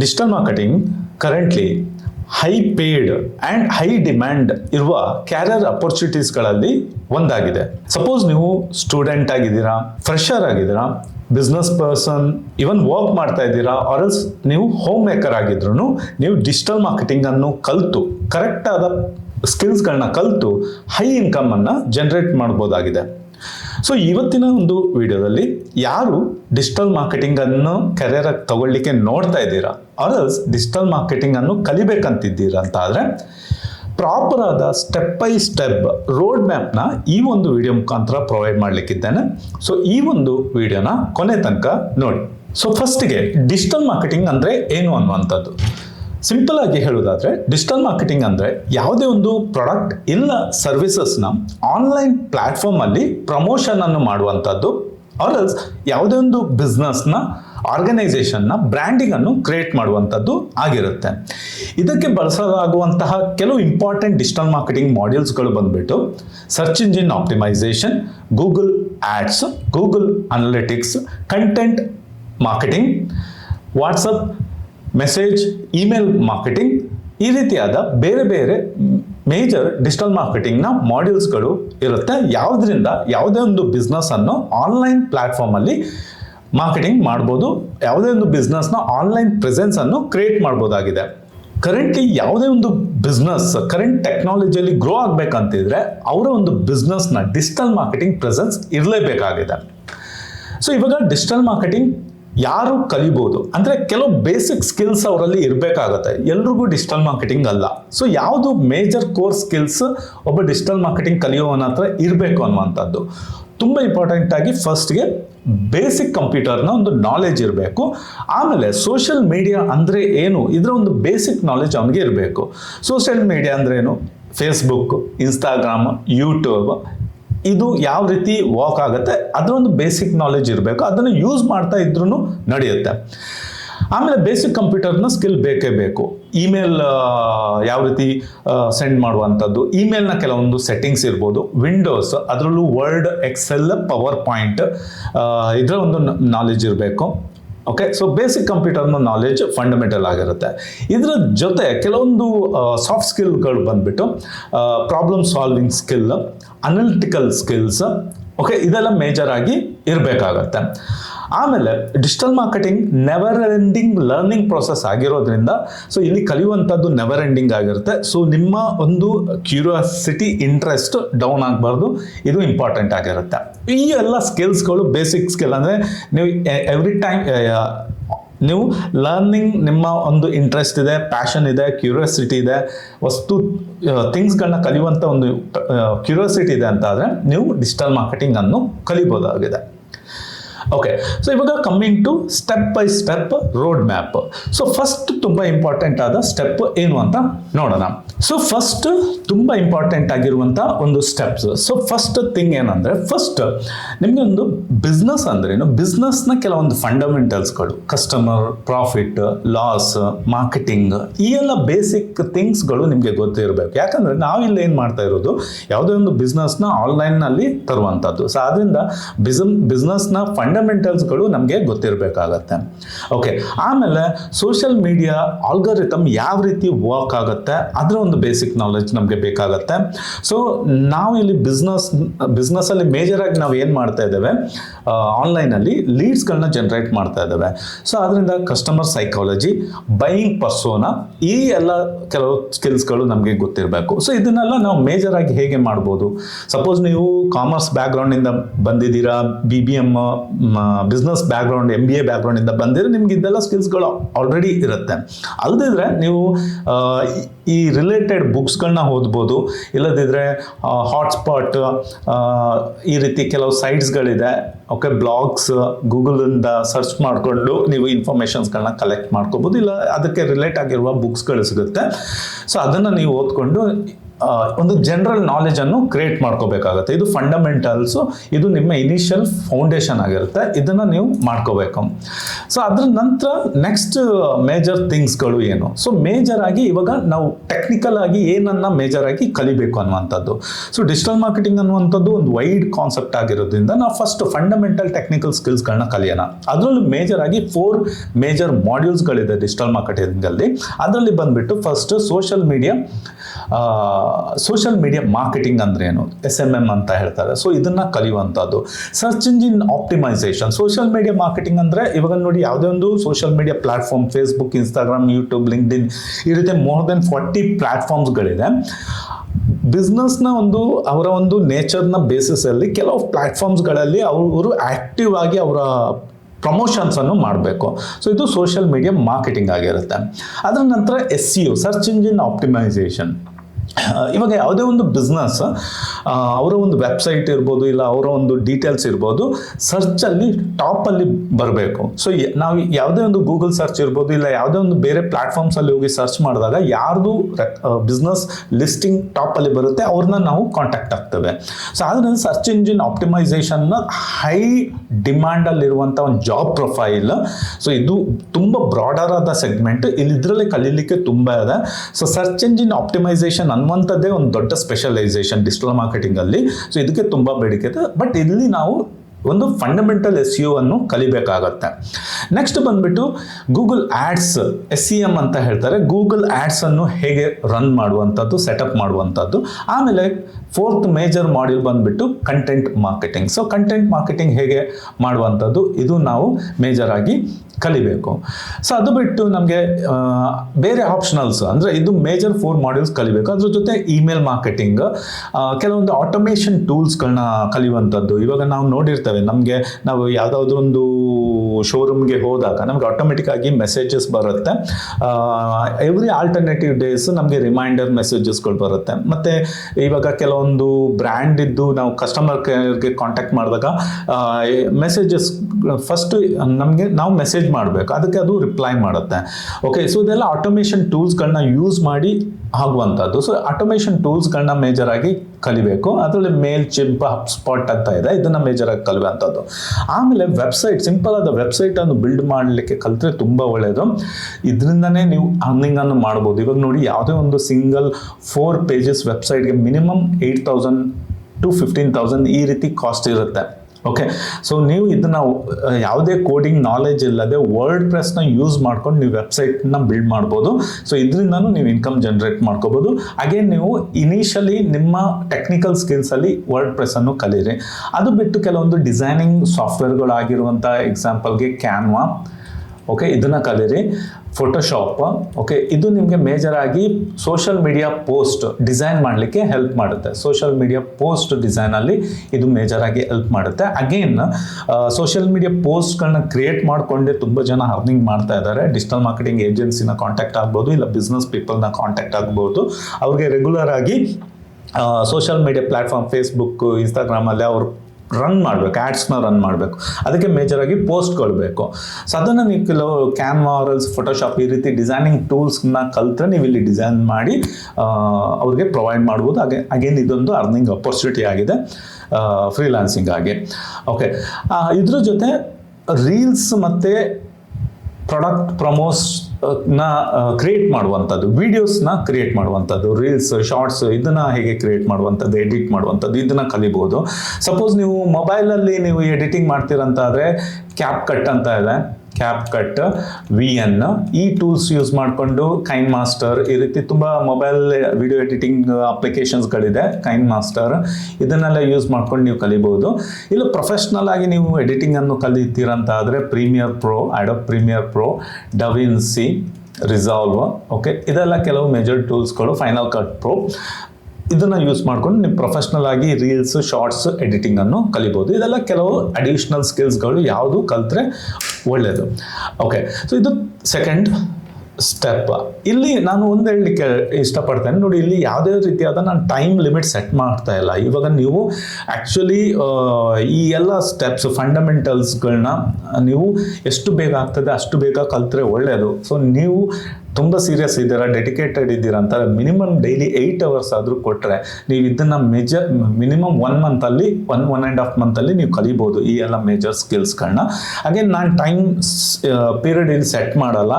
Digital marketing currently high paid and high demand ಇರುವ career ಅಪರ್ಚುನಿಟೀಸ್ಗಳಲ್ಲಿ ಒಂದಾಗಿದೆ. ಸಪೋಸ್ ನೀವು ಸ್ಟೂಡೆಂಟ್ ಆಗಿದ್ದೀರಾ ಫ್ರೆಷರ್ ಆಗಿದ್ದೀರಾ ಬಿಸ್ನೆಸ್ ಪರ್ಸನ್ ಇವನ್ ವರ್ಕ್ ಮಾಡ್ತಾ ಇದ್ದೀರಾ ಆರಲ್ಸ್ ನೀವು ಹೋಮ್ ಮೇಕರ್ ಆಗಿದ್ರು ನೀವು ಡಿಜಿಟಲ್ ಮಾರ್ಕೆಟಿಂಗ್ ಅನ್ನು ಕಲಿತು ಕರೆಕ್ಟಾದ ಸ್ಕಿಲ್ಸ್ಗಳನ್ನ ಕಲಿತು ಹೈ ಇನ್ಕಮ್ ಅನ್ನ ಜನರೇಟ್ ಮಾಡ್ಬೋದಾಗಿದೆ. ಸೊ ಇವತ್ತಿನ ಒಂದು ವಿಡಿಯೋದಲ್ಲಿ ಯಾರು ಡಿಜಿಟಲ್ ಮಾರ್ಕೆಟಿಂಗ್ ಅನ್ನು ಕೆರಿಯರ್ ಆಗಿ ತಗೊಳ್ಳಿಕ್ಕೆ ನೋಡ್ತಾ ಇದ್ದೀರಾ? ಆರಲ್ಸ್ ಡಿಜಿಟಲ್ ಮಾರ್ಕೆಟಿಂಗ್ ಅನ್ನು ಕಲಿಬೇಕಂತಿದ್ದೀರಾ ಅಂತ ಆದರೆ ಪ್ರಾಪರ್ ಆದ ಸ್ಟೆಪ್ ಬೈ ಸ್ಟೆಪ್ ರೋಡ್ ಮ್ಯಾಪ್ನ ಈ ಒಂದು ವಿಡಿಯೋ ಮುಖಾಂತರ ಪ್ರೊವೈಡ್ ಮಾಡಲಿಕ್ಕಿದ್ದೇನೆ. ಸೊ ಈ ಒಂದು ವಿಡಿಯೋನ ಕೊನೆ ತನಕ ನೋಡಿ. ಸೊ ಫಸ್ಟಿಗೆ ಡಿಜಿಟಲ್ ಮಾರ್ಕೆಟಿಂಗ್ ಅಂದರೆ ಏನು ಅನ್ನುವಂಥದ್ದು. ಸಿಂಪಲ್ ಆಗಿ ಹೇಳೋದಾದ್ರೆ ಡಿಜಿಟಲ್ ಮಾರ್ಕೆಟಿಂಗ್ ಅಂದರೆ ಯಾವುದೇ ಒಂದು ಪ್ರಾಡಕ್ಟ್ ಇಲ್ಲ ಸರ್ವಿಸಸ್ನ ಆನ್ಲೈನ್ ಪ್ಲ್ಯಾಟ್ಫಾರ್ಮಲ್ಲಿ ಪ್ರಮೋಷನನ್ನು ಮಾಡುವಂಥದ್ದು. ಆರ್ಎಲ್ಸ್ ಯಾವುದೇ ಒಂದು ಬಿಸ್ನೆಸ್ನ ಆರ್ಗನೈಸೇಷನ್ನ ಬ್ರ್ಯಾಂಡಿಂಗನ್ನು ಕ್ರಿಯೇಟ್ ಮಾಡುವಂಥದ್ದು ಆಗಿರುತ್ತೆ. ಇದಕ್ಕೆ ಬಳಸಲಾಗುವಂತಹ ಕೆಲವು ಇಂಪಾರ್ಟೆಂಟ್ ಡಿಜಿಟಲ್ ಮಾರ್ಕೆಟಿಂಗ್ ಮಾಡ್ಯೂಲ್ಸ್ಗಳು ಬಂದ್ಬಿಟ್ಟು search engine optimisation Google ads Google analytics content marketing WhatsApp message email marketing ಈ ರೀತಿಯಾದ ಬೇರೆ ಬೇರೆ ಮೇಜರ್ ಡಿಜಿಟಲ್ ಮಾರ್ಕೆಟಿಂಗ್ನ ಮಾಡ್ಯೂಲ್ಸ್ಗಳು ಇರುತ್ತೆ. ಯಾವುದರಿಂದ? ಯಾವುದೇ ಒಂದು ಬಿಸ್ನೆಸ್ ಅನ್ನು ಆನ್ಲೈನ್ ಪ್ಲ್ಯಾಟ್ಫಾರ್ಮಲ್ಲಿ ಮಾರ್ಕೆಟಿಂಗ್ ಮಾಡ್ಬೋದು. ಯಾವುದೇ ಒಂದು ಬಿಸ್ನೆಸ್ನ ಆನ್ಲೈನ್ ಪ್ರೆಸೆನ್ಸ್ ಅನ್ನು ಕ್ರಿಯೇಟ್ ಮಾಡ್ಬೋದಾಗಿದೆ. ಕರೆಂಟ್ಲಿ ಯಾವುದೇ ಒಂದು ಬಿಸ್ನೆಸ್ ಕರೆಂಟ್ ಟೆಕ್ನಾಲಜಿಯಲ್ಲಿ ಗ್ರೋ ಆಗಬೇಕಂತಿದ್ರೆ ಅವರ ಒಂದು ಬಿಸ್ನೆಸ್ನ ಡಿಜಿಟಲ್ ಮಾರ್ಕೆಟಿಂಗ್ ಪ್ರೆಸೆನ್ಸ್ ಇರಲೇಬೇಕಾಗಿದೆ. ಸೊ ಇವಾಗ ಡಿಜಿಟಲ್ ಮಾರ್ಕೆಟಿಂಗ್ ಯಾರು ಕಲಿಬೋದು? ಅಂದರೆ ಕೆಲವು ಬೇಸಿಕ್ ಸ್ಕಿಲ್ಸ್ ಅವರಲ್ಲಿ ಇರಬೇಕಾಗತ್ತೆ. ಎಲ್ರಿಗೂ ಡಿಜಿಟಲ್ ಮಾರ್ಕೆಟಿಂಗ್ ಅಲ್ಲ. ಸೊ ಯಾವುದು ಮೇಜರ್ ಕೋರ್ ಸ್ಕಿಲ್ಸ್ ಒಬ್ಬ ಡಿಜಿಟಲ್ ಮಾರ್ಕೆಟಿಂಗ್ ಕಲಿಯೋವನ ಹತ್ರ ಇರಬೇಕು ಅನ್ನುವಂಥದ್ದು. ತುಂಬ ಇಂಪಾರ್ಟೆಂಟ್ ಆಗಿ ಫಸ್ಟ್ಗೆ ಬೇಸಿಕ್ ಕಂಪ್ಯೂಟರ್ನ ಒಂದು ನಾಲೆಜ್ ಇರಬೇಕು. ಆಮೇಲೆ ಸೋಷಿಯಲ್ ಮೀಡಿಯಾ ಅಂದರೆ ಏನು? ಇದರ ಒಂದು ಬೇಸಿಕ್ ನಾಲೆಜ್ ಅವನಿಗೆ ಇರಬೇಕು. ಸೋಷಿಯಲ್ ಮೀಡಿಯಾ ಅಂದ್ರೆ ಏನು? ಫೇಸ್ಬುಕ್ ಇನ್ಸ್ಟಾಗ್ರಾಮ್ ಯೂಟ್ಯೂಬ್ ಇದು ಯಾವ ರೀತಿ ವಾಕ್ ಆಗುತ್ತೆ? ಅದರ ಒಂದು ಬೇಸಿಕ್ ನಾಲೆಜ್ ಇರಬೇಕು. ಅದನ್ನು ಯೂಸ್ ಮಾಡ್ತಾ ಇದ್ರೂ ನಡೆಯುತ್ತೆ. ಆಮೇಲೆ ಬೇಸಿಕ್ ಕಂಪ್ಯೂಟರ್ನ ಸ್ಕಿಲ್ ಬೇಕೇ ಬೇಕು. ಇಮೇಲ್ ಯಾವ ರೀತಿ ಸೆಂಡ್ ಮಾಡುವಂಥದ್ದು. ಇಮೇಲ್ನ ಕೆಲವೊಂದು ಸೆಟ್ಟಿಂಗ್ಸ್ ಇರ್ಬೋದು. ವಿಂಡೋಸ್ ಅದರಲ್ಲೂ ವರ್ಡ್ ಎಕ್ಸೆಲ್ ಪವರ್ ಪಾಯಿಂಟ್ ಇದರ ಒಂದು ನಾಲೆಜ್ ಇರಬೇಕು. ಓಕೆ ಸೊ ಬೇಸಿಕ್ ಕಂಪ್ಯೂಟರ್ನ ನಾಲೆಜ್ ಫಂಡಮೆಂಟಲ್ ಆಗಿರುತ್ತೆ. ಇದರ ಜೊತೆ ಕೆಲವೊಂದು ಸಾಫ್ಟ್ ಸ್ಕಿಲ್ಗಳು ಬಂದ್ಬಿಟ್ಟು problem solving skill analytical skills okay ಇದೆಲ್ಲ ಮೇಜರ್ ಆಗಿ ಇರಬೇಕಾಗತ್ತೆ. ಆಮೇಲೆ digital marketing never ending learning process ಆಗಿರೋದ್ರಿಂದ ಸೊ ಇಲ್ಲಿ ಕಲಿಯುವಂಥದ್ದು ನೆವರ್ ಎಂಡಿಂಗ್ ಆಗಿರುತ್ತೆ. ಸೊ ನಿಮ್ಮ ಒಂದು ಕ್ಯೂರಿಯಾಸಿಟಿ ಇಂಟ್ರೆಸ್ಟ್ ಡೌನ್ ಆಗಬಾರ್ದು. ಇದು ಇಂಪಾರ್ಟೆಂಟ್ ಆಗಿರುತ್ತೆ. ಈ ಎಲ್ಲ ಸ್ಕಿಲ್ಸ್ಗಳು ಬೇಸಿಕ್ ಸ್ಕಿಲ್ ಅಂದರೆ ನೀವು ಎವ್ರಿ ಟೈಮ್ ನೀವು ಲರ್ನಿಂಗ್ ನಿಮ್ಮ ಒಂದು ಇಂಟ್ರೆಸ್ಟ್ ಇದೆ ಪ್ಯಾಷನ್ ಇದೆ ಕ್ಯೂರಿಯಾಸಿಟಿ ಇದೆ, ವಸ್ತು ಥಿಂಗ್ಸ್ಗಳನ್ನ ಕಲಿಯುವಂಥ ಒಂದು ಕ್ಯೂರಿಯಾಸಿಟಿ ಇದೆ ಅಂತ ಆದರೆ ನೀವು ಡಿಜಿಟಲ್ ಮಾರ್ಕೆಟಿಂಗನ್ನು ಕಲಿಬೋದಾಗಿದೆ ಓಕೆ ಸೊ ಇವಾಗ coming to step by step road map so first ತುಂಬ ಇಂಪಾರ್ಟೆಂಟ್ ಆದ ಸ್ಟೆಪ್ ಏನು ಅಂತ ನೋಡೋಣ. ಸೊ ಫಸ್ಟ್ ತುಂಬ ಇಂಪಾರ್ಟೆಂಟ್ ಆಗಿರುವಂಥ ಒಂದು ಸ್ಟೆಪ್ಸ್ ಸೊ ಫಸ್ಟ್ ಥಿಂಗ್ ಏನಂದರೆ ಫಸ್ಟ್ ನಿಮಗೆ ಒಂದು ಬಿಸ್ನೆಸ್ ಅಂದ್ರೇನು ಬಿಸ್ನೆಸ್ನ ಕೆಲವೊಂದು ಫಂಡಮೆಂಟಲ್ಸ್ಗಳು ಕಸ್ಟಮರ್ ಪ್ರಾಫಿಟ್ ಲಾಸ್ ಮಾರ್ಕೆಟಿಂಗ್ ಈ ಎಲ್ಲ ಬೇಸಿಕ್ ಥಿಂಗ್ಸ್ಗಳು ನಿಮಗೆ ಗೊತ್ತಿರಬೇಕು. ಯಾಕಂದರೆ ನಾವಿಲ್ಲಿ ಏನು ಮಾಡ್ತಾ ಇರೋದು? ಯಾವುದೇ ಒಂದು ಬಿಸ್ನೆಸ್ನ ಆನ್ಲೈನ್ನಲ್ಲಿ ತರುವಂಥದ್ದು ಸೊ ಅದರಿಂದ ಬಿಸ್ ಬಿಸ್ನೆಸ್ನ ಫಂಡಮೆಂಟಲ್ಸ್ಗಳು ನಮಗೆ ಗೊತ್ತಿರಬೇಕಾಗತ್ತೆ. ಓಕೆ ಆಮೇಲೆ ಸೋಷಿಯಲ್ ಮೀಡಿಯಾ ಆಲ್ಗರಿಥಮ್ ಯಾವ ರೀತಿ ವರ್ಕ್ ಆಗುತ್ತೆ, ಅದರ ಒಂದು ಬೇಸಿಕ್ ನಾಲೆಜ್ ನಮಗೆ ಬೇಕಾಗತ್ತೆ. ಸೊ ನಾವು ಇಲ್ಲಿ ಬಿಸ್ನೆಸ್ ಬಿಸ್ನೆಸ್ಸಲ್ಲಿ ಮೇಜರಾಗಿ ನಾವು ಏನು ಮಾಡ್ತಾ ಇದ್ದೇವೆ ಆನ್ಲೈನಲ್ಲಿ ಲೀಡ್ಸ್ಗಳನ್ನ ಜನರೇಟ್ ಮಾಡ್ತಾ ಇದ್ದೇವೆ. ಸೊ ಅದರಿಂದ ಕಸ್ಟಮರ್ ಸೈಕಾಲಜಿ ಬೈಯಿಂಗ್ ಪರ್ಸೋನ ಈ ಎಲ್ಲ ಕೆಲವು ಸ್ಕಿಲ್ಸ್ಗಳು ನಮಗೆ ಗೊತ್ತಿರಬೇಕು. ಸೊ ಇದನ್ನೆಲ್ಲ ನಾವು ಮೇಜರ್ ಆಗಿ ಹೇಗೆ ಮಾಡ್ಬೋದು? ಸಪೋಸ್ ನೀವು ಕಾಮರ್ಸ್ ಬ್ಯಾಕ್ಗ್ರೌಂಡಿಂದ ಬಂದಿದ್ದೀರಾ B B M business background M B A ಬ್ಯಾಕ್ಗ್ರೌಂಡಿಂದ ಬಂದಿದ್ರೆ ನಿಮ್ಗೆ ಇದೆಲ್ಲ ಸ್ಕಿಲ್ಸ್ಗಳು ಆಲ್ರೆಡಿ ಇರುತ್ತೆ. ಅಲ್ಲದಿದ್ರೆ ನೀವು ಈ- ರಿಲೇಟೆಡ್ ಬುಕ್ಸ್ಗಳನ್ನ ಓದ್ಬೋದು. ಇಲ್ಲದಿದ್ದರೆ ಹಾಟ್ಸ್ಪಾಟ್ ಈ ರೀತಿ ಕೆಲವು ಸೈಟ್ಸ್ಗಳಿದೆ ಓಕೆ ಬ್ಲಾಗ್ಸ್ ಗೂಗಲಿಂದ ಸರ್ಚ್ ಮಾಡಿಕೊಂಡು ನೀವು ಇನ್ಫಾರ್ಮೇಷನ್ಸ್ಗಳನ್ನ ಕಲೆಕ್ಟ್ ಮಾಡ್ಕೋಬೋದು. ಇಲ್ಲ, ಅದಕ್ಕೆ ರಿಲೇಟ್ ಆಗಿರುವ ಬುಕ್ಸ್ಗಳು ಸಿಗುತ್ತೆ. ಸೊ ಅದನ್ನು ನೀವು ಓದ್ಕೊಂಡು ಒಂದು ಜನರಲ್ ನಾಲೆಜನ್ನು ಕ್ರಿಯೇಟ್ ಮಾಡ್ಕೋಬೇಕಾಗತ್ತೆ. ಇದು ಫಂಡಮೆಂಟಲ್ಸ್ ಇದು ನಿಮ್ಮ ಇನಿಷಿಯಲ್ ಫೌಂಡೇಶನ್ ಆಗಿರುತ್ತೆ. ಇದನ್ನು ನೀವು ಮಾಡ್ಕೋಬೇಕು. ಸೊ ಅದ್ರ ನಂತರ ನೆಕ್ಸ್ಟ್ ಮೇಜರ್ ಥಿಂಗ್ಸ್ಗಳು ಏನು? ಸೊ ಮೇಜರ್ ಆಗಿ ಇವಾಗ ನಾವು ಟೆಕ್ನಿಕಲ್ ಆಗಿ ಏನನ್ನ ಮೇಜರ್ ಆಗಿ ಕಲಿಬೇಕು ಅನ್ನುವಂಥದ್ದು. ಸೊ ಡಿಜಿಟಲ್ ಮಾರ್ಕೆಟಿಂಗ್ ಅನ್ನುವಂಥದ್ದು ಒಂದು ವೈಡ್ ಕಾನ್ಸೆಪ್ಟ್ ಆಗಿರೋದ್ರಿಂದ ನಾವು ಫಸ್ಟ್ ಫಂಡಮೆಂಟಲ್ ಟೆಕ್ನಿಕಲ್ ಸ್ಕಿಲ್ಸ್ಗಳನ್ನ ಕಲಿಯೋಣ. ಅದರಲ್ಲೂ ಮೇಜರ್ ಆಗಿ ಫೋರ್ ಮೇಜರ್ ಮಾಡ್ಯೂಲ್ಸ್ಗಳಿದೆ ಡಿಜಿಟಲ್ ಮಾರ್ಕೆಟಿಂಗಲ್ಲಿ ಅದರಲ್ಲಿ ಬಂದ್ಬಿಟ್ಟು first social media social media marketing ಅಂದ್ರೆ ಏನು? ಎಸ್ ಎಂ ಎಂ ಅಂತ ಹೇಳ್ತಾರೆ. ಸೊ ಇದನ್ನ ಕಲಿಯುವಂಥದ್ದು. Search engine optimisation social media marketing ಅಂದ್ರೆ ಇವಾಗ ನೋಡಿ ಯಾವುದೇ ಒಂದು social media platform Facebook Instagram YouTube LinkedIn ಈ ರೀತಿ ಮೋರ್ ದೆನ್ ಫಾರ್ಟಿ ಪ್ಲಾಟ್ಫಾರ್ಮ್ಸ್ಗಳಿದೆ ಬಿಸ್ನೆಸ್ನ ಒಂದು, ಅವರ ಒಂದು ನೇಚರ್ನ ಬೇಸಿಸಲ್ಲಿ ಕೆಲವು ಪ್ಲಾಟ್ಫಾರ್ಮ್ಸ್ಗಳಲ್ಲಿ ಅವರು ಆಕ್ಟಿವ್ ಆಗಿ ಅವರ ಪ್ರಮೋಷನ್ಸನ್ನು ಮಾಡಬೇಕು. ಸೊ ಇದು ಸೋಷಿಯಲ್ ಮೀಡಿಯಾ ಮಾರ್ಕೆಟಿಂಗ್ ಆಗಿರುತ್ತೆ. ಅದರ ನಂತರ S C U search engine optimisation ಇವಾಗ ಯಾವುದೇ ಒಂದು ಬಿಸ್ನೆಸ್ ಅವರ ಒಂದು ವೆಬ್ಸೈಟ್ ಇರ್ಬೋದು, ಇಲ್ಲ ಅವರ ಒಂದು ಡೀಟೇಲ್ಸ್ ಇರ್ಬೋದು ಸರ್ಚಲ್ಲಿ ಟಾಪಲ್ಲಿ ಬರಬೇಕು. ಸೊ ನಾವು ಯಾವುದೇ ಒಂದು ಗೂಗಲ್ ಸರ್ಚ್ ಇರ್ಬೋದು, ಇಲ್ಲ ಯಾವುದೇ ಒಂದು ಬೇರೆ ಪ್ಲಾಟ್ಫಾರ್ಮ್ಸಲ್ಲಿ ಹೋಗಿ ಸರ್ಚ್ ಮಾಡಿದಾಗ ಯಾರ್ದು ಬಿಸ್ನೆಸ್ ಲಿಸ್ಟಿಂಗ್ ಟಾಪಲ್ಲಿ ಬರುತ್ತೆ, ಅವ್ರನ್ನ ನಾವು ಕಾಂಟ್ಯಾಕ್ಟ್ ಆಗ್ತೇವೆ. ಸೊ ಆದರೆ ಸರ್ಚ್ ಇಂಜಿನ್ ಆಪ್ಟಿಮೈಸೇಷನ್ನ ಹೈ ಡಿಮ್ಯಾಂಡಲ್ಲಿರುವಂಥ ಒಂದು ಜಾಬ್ ಪ್ರೊಫೈಲ್ ಸೊ ಇದು ತುಂಬ ಬ್ರಾಡರ್ ಆದ ಸೆಗ್ಮೆಂಟ್ ಇಲ್ಲಿ ಇದರಲ್ಲಿ ಕಲೀಲಿಕ್ಕೆ ತುಂಬ ಇದೆ. ಸೊ ಸರ್ಚ್ ಇಂಜಿನ್ ಆಪ್ಟಿಮೈಸೇಷನ್ ಅನ್ನುವಂಥದ್ದೇ ಒಂದು ದೊಡ್ಡ ಸ್ಪೆಷಲೈಸೇಷನ್ ಡಿಜಿಟಲ್ ಮಾರ್ಕೆಟಿಂಗಲ್ಲಿ ಸೊ ಇದಕ್ಕೆ ತುಂಬ ಬೇಡಿಕೆ ಇದೆ. ಬಟ್ ಇಲ್ಲಿ ನಾವು ಒಂದು ಫಂಡಮೆಂಟಲ್ ಎಸ್ ಯು ಅನ್ನು ಕಲಿಬೇಕಾಗತ್ತೆ. ನೆಕ್ಸ್ಟ್ ಬಂದ್ಬಿಟ್ಟು Google ads S C M ಅಂತ ಹೇಳ್ತಾರೆ. ಗೂಗಲ್ ಆ್ಯಡ್ಸ್ ಅನ್ನು ಹೇಗೆ ರನ್ ಮಾಡುವಂಥದ್ದು ಸೆಟಪ್ ಮಾಡುವಂಥದ್ದು. ಆಮೇಲೆ ಫೋರ್ತ್ ಮೇಜರ್ ಮಾಡ್ಯೂಲ್ ಬಂದ್ಬಿಟ್ಟು content marketing so content marketing ಹೇಗೆ ಮಾಡುವಂಥದ್ದು, ಇದು ನಾವು ಮೇಜರ್ ಆಗಿ ಕಲಿಬೇಕು. ಸೊ ಅದು ಬಿಟ್ಟು ನಮಗೆ ಬೇರೆ ಆಪ್ಷನಲ್ಸ್ ಅಂದರೆ ಇದು ಮೇಜರ್ ಫೋರ್ ಮಾಡ್ಯೂಲ್ಸ್ ಕಲಿಬೇಕು. ಅದ್ರ ಜೊತೆ ಇಮೇಲ್ ಮಾರ್ಕೆಟಿಂಗ್ ಕೆಲವೊಂದು ಆಟೋಮೇಷನ್ ಟೂಲ್ಸ್ಗಳನ್ನ ಕಲಿಯುವಂಥದ್ದು. ಇವಾಗ ನಾವು ನೋಡಿರ್ತೇವೆ ನಮಗೆ ನಾವು ಯಾವುದಾದ್ರೂ ಒಂದು ಶೋರೂಮ್ಗೆ ಹೋದಾಗ ನಮಗೆ ಆಟೋಮೆಟಿಕ್ ಆಗಿ ಮೆಸೇಜಸ್ ಬರುತ್ತೆ. ಎವ್ರಿ ಆಲ್ಟರ್ನೇಟಿವ್ ಡೇಸ್ ನಮಗೆ ರಿಮೈಂಡರ್ ಮೆಸೇಜಸ್ಗಳು ಬರುತ್ತೆ. ಮತ್ತು ಇವಾಗ ಕೆಲವೊಂದು ಬ್ರ್ಯಾಂಡ್ ಇದ್ದು ನಾವು ಕಸ್ಟಮರ್ ಕೇರ್ಗೆ ಕಾಂಟ್ಯಾಕ್ಟ್ ಮಾಡಿದಾಗ ಮೆಸೇಜಸ್ ಫಸ್ಟ್ ನಮಗೆ ನಾವು ಮೆಸೇಜ್ ಮಾಡಬೇಕು. ಅದಕ್ಕೆ ಅದು ರಿಪ್ಲೈ ಮಾಡುತ್ತೆ. ಓಕೆ ಸೊ ಇದೆಲ್ಲ ಆಟೋಮೇಷನ್ ಟೂಲ್ಸ್ಗಳನ್ನ ಯೂಸ್ ಮಾಡಿ ಆಗುವಂಥದ್ದು. ಸೊ ಆಟೋಮೇಷನ್ ಟೂಲ್ಸ್ಗಳನ್ನ ಮೇಜರ್ ಆಗಿ ಕಲಿಬೇಕು. ಅದರಲ್ಲಿ ಮೇಲ್ ಚಿಪ್ ಸ್ಪಾಟ್ ಅಂತ ಇದೆ. ಇದನ್ನು ಮೇಜರ್ ಆಗಿ ಕಲಿಯುವಂಥದ್ದು ಆಮೇಲೆ ವೆಬ್ಸೈಟ್ ಸಿಂಪಲ್ ಆದ ವೆಬ್ಸೈಟನ್ನು ಬಿಲ್ಡ್ ಮಾಡಲಿಕ್ಕೆ ಕಲಿತ್ರೆ ತುಂಬ ಒಳ್ಳೆಯದು ಇದರಿಂದನೇ ನೀವು ಅರ್ನಿಂಗನ್ನು ಮಾಡ್ಬೋದು. ಇವಾಗ ನೋಡಿ, ಯಾವುದೇ ಒಂದು ಸಿಂಗಲ್ ಫೋರ್ ಪೇಜಸ್ ವೆಬ್ಸೈಟ್ಗೆ minimum eight thousand to fifteen thousand ಈ ರೀತಿ ಕಾಸ್ಟ್ ಇರುತ್ತೆ. ಓಕೆ ಸೊ ನೀವು ಇದನ್ನ ಯಾವುದೇ ಕೋಡಿಂಗ್ ನಾಲೆಜ್ ಇಲ್ಲದೆ ವರ್ಲ್ಡ್ ಪ್ರೆಸ್ನ ಯೂಸ್ ಮಾಡ್ಕೊಂಡು ನೀವು ವೆಬ್ಸೈಟ್ನ ಬಿಲ್ಡ್ ಮಾಡ್ಬೋದು. ಸೊ ಇದರಿಂದನೂ ನೀವು ಇನ್ಕಮ್ ಜನರೇಟ್ ಮಾಡ್ಕೋಬೋದು. ಅಗೇನ್ ನೀವು ಇನಿಷಿಯಲಿ ನಿಮ್ಮ ಟೆಕ್ನಿಕಲ್ ಸ್ಕಿಲ್ಸಲ್ಲಿ ವರ್ಲ್ಡ್ ಪ್ರೆಸ್ಸನ್ನು ಕಲೀರಿ. ಅದು ಬಿಟ್ಟು ಕೆಲವೊಂದು ಡಿಸೈನಿಂಗ್ ಸಾಫ್ಟ್ವೇರ್ಗಳಾಗಿರುವಂಥ ಎಕ್ಸಾಂಪಲ್ಗೆ ಕ್ಯಾನ್ವಾ ಓಕೆ ಇದನ್ನು ಕಲೀರಿ. ಫೋಟೋಶಾಪ್ ಓಕೆ ಇದು ನಿಮಗೆ ಮೇಜರ್ ಆಗಿ ಸೋಷಿಯಲ್ ಮೀಡಿಯಾ ಪೋಸ್ಟ್ ಡಿಸೈನ್ ಮಾಡಲಿಕ್ಕೆ ಹೆಲ್ಪ್ ಮಾಡುತ್ತೆ. ಸೋಷಿಯಲ್ ಮೀಡಿಯಾ ಪೋಸ್ಟ್ ಡಿಸೈನಲ್ಲಿ ಇದು ಮೇಜರ್ ಆಗಿ ಹೆಲ್ಪ್ ಮಾಡುತ್ತೆ. ಅಗೇನ್ ಸೋಷಿಯಲ್ ಮೀಡಿಯಾ ಪೋಸ್ಟ್ಗಳನ್ನ ಕ್ರಿಯೇಟ್ ಮಾಡಿಕೊಂಡೇ ತುಂಬ ಜನ ಅರ್ನಿಂಗ್ ಮಾಡ್ತಾ ಇದ್ದಾರೆ ಡಿಜಿಟಲ್ ಮಾರ್ಕೆಟಿಂಗ್ ಏಜೆನ್ಸಿನ ಕಾಂಟ್ಯಾಕ್ಟ್ ಆಗ್ಬೋದು, ಇಲ್ಲ ಬಿಸ್ನೆಸ್ ಪೀಪಲ್ನ ಕಾಂಟ್ಯಾಕ್ಟ್ ಆಗ್ಬೋದು. ಅವ್ರಿಗೆ ರೆಗ್ಯುಲರ್ ಆಗಿ ಸೋಷಿಯಲ್ ಮೀಡಿಯಾ ಪ್ಲ್ಯಾಟ್ಫಾರ್ಮ್ ಫೇಸ್ಬುಕ್ ಇನ್ಸ್ಟಾಗ್ರಾಮಲ್ಲಿ ಅವರು ರನ್ ಮಾಡಬೇಕು ಆ್ಯಡ್ಸ್ನ ರನ್ ಮಾಡಬೇಕು. ಅದಕ್ಕೆ ಮೇಜರಾಗಿ ಪೋಸ್ಟ್ಗಳು ಬೇಕು. ಸೊ ಅದನ್ನು ನೀವು ಕೆಲವು ಕ್ಯಾನ್ವಾರಲ್ಸ್ ಫೋಟೋಶಾಪ್ ಈ ರೀತಿ ಡಿಸೈನಿಂಗ್ ಟೂಲ್ಸ್ನ ಕಲಿತ್ರೆ ನೀವು ಇಲ್ಲಿ ಡಿಸೈನ್ ಮಾಡಿ ಅವ್ರಿಗೆ ಪ್ರೊವೈಡ್ ಮಾಡ್ಬೋದು. ಹಾಗೆ ಅಗೇನ್ ಇದೊಂದು ಅರ್ನಿಂಗ್ ಅಪರ್ಚುನಿಟಿ ಆಗಿದೆ ಫ್ರೀಲ್ಯಾನ್ಸಿಂಗ್ ಆಗಿ. ಓಕೆ ಇದ್ರ ಜೊತೆ ರೀಲ್ಸ್ ಮತ್ತು ಪ್ರಾಡಕ್ಟ್ ಪ್ರಮೋಸ್ ನ ಕ್ರಿಯೇಟ್ ಮಾಡುವಂಥದ್ದು ವಿಡಿಯೋಸ್ನ ಕ್ರಿಯೇಟ್ ಮಾಡುವಂಥದ್ದು ರೀಲ್ಸ್ ಶಾರ್ಟ್ಸ್ ಇದನ್ನ ಹೇಗೆ ಕ್ರಿಯೇಟ್ ಮಾಡುವಂಥದ್ದು ಎಡಿಟ್ ಮಾಡುವಂಥದ್ದು, ಇದನ್ನ ಕಲಿಬೋದು. ಸಪೋಸ್ ನೀವು ಮೊಬೈಲಲ್ಲಿ ನೀವು ಎಡಿಟಿಂಗ್ ಮಾಡ್ತೀರಂತಾದರೆ ಕ್ಯಾಪ್ ಕಟ್ ಅಂತ ಇದೆ. ಕ್ಯಾಪ್ ಕಟ್ ವಿ ಎನ್ ಈ ಟೂಲ್ಸ್ ಯೂಸ್ ಮಾಡಿಕೊಂಡು ಕೈನ್ ಮಾಸ್ಟರ್ ಈ ರೀತಿ ತುಂಬ ಮೊಬೈಲ್ ವಿಡಿಯೋ ಎಡಿಟಿಂಗ್ ಅಪ್ಲಿಕೇಶನ್ಸ್ಗಳಿದೆ ಕೈನ್ ಮಾಸ್ಟರ್ ಇದನ್ನೆಲ್ಲ ಯೂಸ್ ಮಾಡ್ಕೊಂಡು ನೀವು ಕಲಿಬಹುದು ಇಲ್ಲ ಪ್ರೊಫೆಷ್ನಲ್ ಆಗಿ ನೀವು ಎಡಿಟಿಂಗನ್ನು ಕಲಿತೀರಂತ ಆದರೆ Premiere Pro Adobe Premiere Pro DaVinci Resolve okay ಇದೆಲ್ಲ ಕೆಲವು ಮೇಜರ್ ಟೂಲ್ಸ್ಗಳು ಫೈನಲ್ ಕಟ್ ಪ್ರೋ ಇದನ್ನು ಯೂಸ್ ಮಾಡ್ಕೊಂಡು ನೀವು ಪ್ರೊಫೆಷ್ನಲ್ ಆಗಿ ರೀಲ್ಸ್ ಶಾರ್ಟ್ಸ್ ಎಡಿಟಿಂಗನ್ನು ಕಲಿಬೋದು. ಇದೆಲ್ಲ ಕೆಲವು ಅಡಿಷ್ನಲ್ ಸ್ಕಿಲ್ಸ್ಗಳು ಯಾವುದು ಕಲಿತ್ರೆ ಒಳ್ಳೆಯದು ಓಕೆ ಸೊ ಇದು ಸೆಕೆಂಡ್ ಸ್ಟೆಪ್ ಇಲ್ಲಿ ನಾನು ಒಂದು ಹೇಳಲಿಕ್ಕೆ ಇಷ್ಟಪಡ್ತೇನೆ. ನೋಡಿ, ಇಲ್ಲಿ ಯಾವುದೇ ರೀತಿಯಾದ ನಾನು ಟೈಮ್ ಲಿಮಿಟ್ ಸೆಟ್ ಮಾಡ್ತಾ ಇಲ್ಲ. ಇವಾಗ ನೀವು ಆ್ಯಕ್ಚುಲಿ ಈ ಎಲ್ಲ ಸ್ಟೆಪ್ಸ್ ಫಂಡಮೆಂಟಲ್ಸ್ಗಳನ್ನ ನೀವು ಎಷ್ಟು ಬೇಗ ಆಗ್ತದೆ ಅಷ್ಟು ಬೇಗ ಕಲ್ತ್ರೆ ಒಳ್ಳೆಯದು ಸೊ ನೀವು ತುಂಬ ಸೀರಿಯಸ್ ಇದ್ದೀರಾ ಡೆಡಿಕೇಟೆಡ್ ಇದ್ದೀರಾ ಅಂತ ಮಿನಿಮಮ್ ಡೈಲಿ ಏಯ್ಟ್ ಅವರ್ಸ್ ಆದರೂ ಕೊಟ್ಟರೆ ನೀವು ಇದನ್ನು ಮೇಜರ್ ಮಿನಿಮಮ್ ಒನ್ ಮಂತಲ್ಲಿ ಒನ್ ಒನ್ ಆ್ಯಂಡ್ ಹಾಫ್ ಮಂತಲ್ಲಿ ನೀವು ಕಲಿಬೋದು ಈ ಎಲ್ಲ ಮೇಜರ್ ಸ್ಕಿಲ್ಸ್ಗಳನ್ನ ಹಾಗೆ ನಾನು ಟೈಮ್ ಪೀರಿಯಡ್ ಇಲ್ಲಿ ಸೆಟ್ ಮಾಡಲ್ಲ.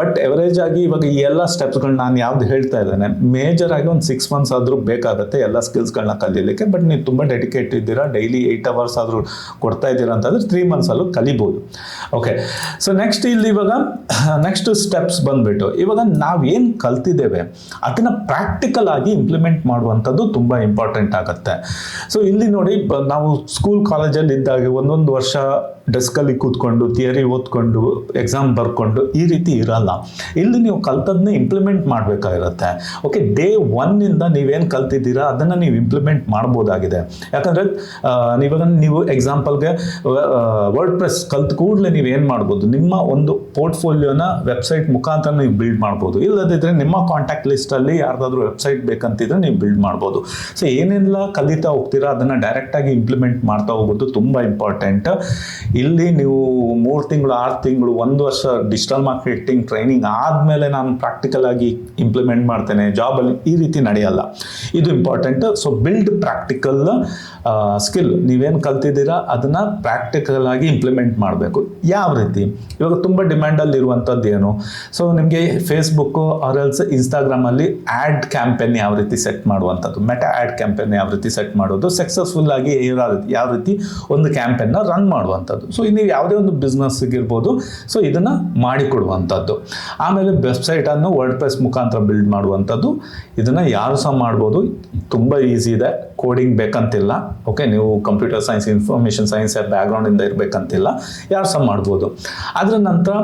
ಬಟ್ ಎವರೇಜ್ ಆಗಿ ಇವಾಗ ಈ ಎಲ್ಲ ಸ್ಟೆಪ್ಸ್ಗಳನ್ನ ನಾನು ಯಾವ್ದು ಹೇಳ್ತಾ ಇದ್ದೇನೆ ಮೇಜರ್ ಆಗಿ ಒಂದು ಸಿಕ್ಸ್ ಮಂತ್ಸ್ ಆದರೂ ಬೇಕಾಗುತ್ತೆ ಎಲ್ಲ ಸ್ಕಿಲ್ಸ್ಗಳನ್ನ ಕಲೀಲಿಕ್ಕೆ ಬಟ್ ನೀವು ತುಂಬ ಡೆಡಿಕೇಟ್ ಇದ್ದೀರಾ ಡೈಲಿ ಏಯ್ಟ್ ಅವರ್ಸ್ ಆದರೂ ಕೊಡ್ತಾ ಇದ್ದೀರಾ ಅಂತಂದ್ರೆ ತ್ರೀ ಮಂತ್ಸಲ್ಲೂ ಕಲಿಬೋದು. ಓಕೆ ಸೊ ನೆಕ್ಸ್ಟ್ ಇಲ್ಲಿ ಇವಾಗ ನೆಕ್ಸ್ಟ್ ಸ್ಟೆಪ್ಸ್ ಬಂದ್ಬಿಟ್ಟು. ಇವಾಗ ನಾವೇನು ಕಲ್ತಿದ್ದೇವೆ, ಅದನ್ನು ಪ್ರಾಕ್ಟಿಕಲ್ ಆಗಿ ಇಂಪ್ಲಿಮೆಂಟ್ ಮಾಡುವಂಥದ್ದು ತುಂಬ ಇಂಪಾರ್ಟೆಂಟ್ ಆಗುತ್ತೆ. ಸೊ ಇಲ್ಲಿ ನೋಡಿ ನಾವು ಸ್ಕೂಲ್ ಕಾಲೇಜಲ್ಲಿ ಇದ್ದಾಗ ಒಂದೊಂದು ವರ್ಷ ಡೆಸ್ಕಲ್ಲಿ ಕೂತ್ಕೊಂಡು, ಥಿಯರಿ ಓದ್ಕೊಂಡು, ಎಕ್ಸಾಮ್ ಬರ್ಕೊಂಡು ಈ ರೀತಿ ಇರಲ್ಲ. ಇಲ್ಲಿ ನೀವು ಕಲ್ತದನ್ನ ಇಂಪ್ಲಿಮೆಂಟ್ ಮಾಡಬೇಕಾಗಿರುತ್ತೆ. ಓಕೆ ಡೇ ಒನ್ನಿಂದ ನೀವೇನು ಕಲ್ತಿದ್ದೀರಾ, ಅದನ್ನು ನೀವು ಇಂಪ್ಲಿಮೆಂಟ್ ಮಾಡ್ಬೋದಾಗಿದೆ. ಯಾಕಂದರೆ ಇವಾಗ ನೀವು ಎಕ್ಸಾಂಪಲ್ಗೆ ವರ್ಡ್ ಪ್ರೆಸ್ ಕಲ್ತ ಕೂಡಲೇ ನೀವು ಏನು ಮಾಡ್ಬೋದು, ನಿಮ್ಮ ಒಂದು ಪೋರ್ಟ್ಫೋಲಿಯೋನ ವೆಬ್ಸೈಟ್ ಮುಖಾಂತರ ನೀವು ಬಿಲ್ಡ್ ಮಾಡ್ಬೋದು. ಇಲ್ಲದಿದ್ದರೆ ನಿಮ್ಮ ಕಾಂಟ್ಯಾಕ್ಟ್ ಲಿಸ್ಟಲ್ಲಿ ಯಾರ್ದಾದ್ರೂ ವೆಬ್ಸೈಟ್ ಬೇಕಂತಿದ್ರೆ ನೀವು ಬಿಲ್ಡ್ ಮಾಡ್ಬೋದು. ಸೊ ಏನೆಲ್ಲ ಕಲಿತಾ ಹೋಗ್ತೀರಾ, ಅದನ್ನು ಡೈರೆಕ್ಟಾಗಿ ಇಂಪ್ಲಿಮೆಂಟ್ ಮಾಡ್ತಾ ಹೋಗೋದು ತುಂಬ ಇಂಪಾರ್ಟೆಂಟ್ ಇಲ್ಲಿ ನೀವು ಮೂರು ತಿಂಗಳು, ಆರು ತಿಂಗಳು, ಒಂದು ವರ್ಷ ಡಿಜಿಟಲ್ ಮಾರ್ಕೆಟಿಂಗ್ ಟ್ರೈನಿಂಗ್ ಆದಮೇಲೆ ನಾನು ಪ್ರಾಕ್ಟಿಕಲ್ ಆಗಿ ಇಂಪ್ಲಿಮೆಂಟ್ ಮಾಡ್ತೇನೆ. ಜಾಬಲ್ಲಿ ಈ ರೀತಿ ನಡೆಯಲ್ಲ. ಇದು important so build practical skill ನೀವೇನು ಕಲ್ತಿದ್ದೀರಾ? ಅದನ್ನು ಪ್ರಾಕ್ಟಿಕಲ್ ಆಗಿ ಇಂಪ್ಲಿಮೆಂಟ್ ಮಾಡಬೇಕು. ಯಾವ ರೀತಿ? ಇವಾಗ ತುಂಬ ಡಿಮ್ಯಾಂಡಲ್ಲಿ ಇರುವಂಥದ್ದು ಏನು? ಸೊ ನಿಮಗೆ ಫೇಸ್ಬುಕ್ಕು ಆರ್ ಎಲ್ಸ್ ಇನ್ಸ್ಟಾಗ್ರಾಮಲ್ಲಿ ಆ್ಯಡ್ ಕ್ಯಾಂಪೇನ್ ಯಾವ ರೀತಿ ಸೆಟ್ ಮಾಡುವಂಥದ್ದು ಮೆಟಾ ಆ್ಯಡ್ ಕ್ಯಾಂಪೇನ್ ಯಾವ ರೀತಿ ಸೆಟ್ ಮಾಡೋದು ಸಕ್ಸಸ್ಫುಲ್ ಆಗಿ ಯಾವ ಯಾವ ರೀತಿ ಒಂದು ಕ್ಯಾಂಪೇನ್ನ ರನ್ ಮಾಡುವಂಥದ್ದು ಸೊ ನೀವು ಯಾವುದೇ ಒಂದು ಬಿಸ್ನೆಸ್ಗಿರ್ಬೋದು ಸೊ ಇದನ್ನು ಮಾಡಿಕೊಡುವಂಥದ್ದು. ಆಮೇಲೆ ವೆಬ್ಸೈಟನ್ನು ವರ್ಡ್ ಪ್ರೆಸ್ ಮುಖಾಂತರ ಬಿಲ್ಡ್ ಮಾಡುವಂಥದ್ದು, ಇದನ್ನು ಯಾರು ಸಹ ಮಾಡ್ಬೋದು, ತುಂಬ ಈಸಿ ಇದೆ. ಕೋಡಿಂಗ್ ಬೇಕಂತಿಲ್ಲ ಓಕೆ ನೀವು ಕಂಪ್ಯೂಟರ್ ಸೈನ್ಸ್ ಇನ್ಫಾರ್ಮೇಷನ್ ಸೈನ್ಸ್ ಬ್ಯಾಕ್ಗ್ರೌಂಡಿಂದ ಇರಬೇಕಂತಿಲ್ಲ, ಯಾರು ಸಹ ಮಾಡ್ಬೋದು. ಅದರ ನಂತರ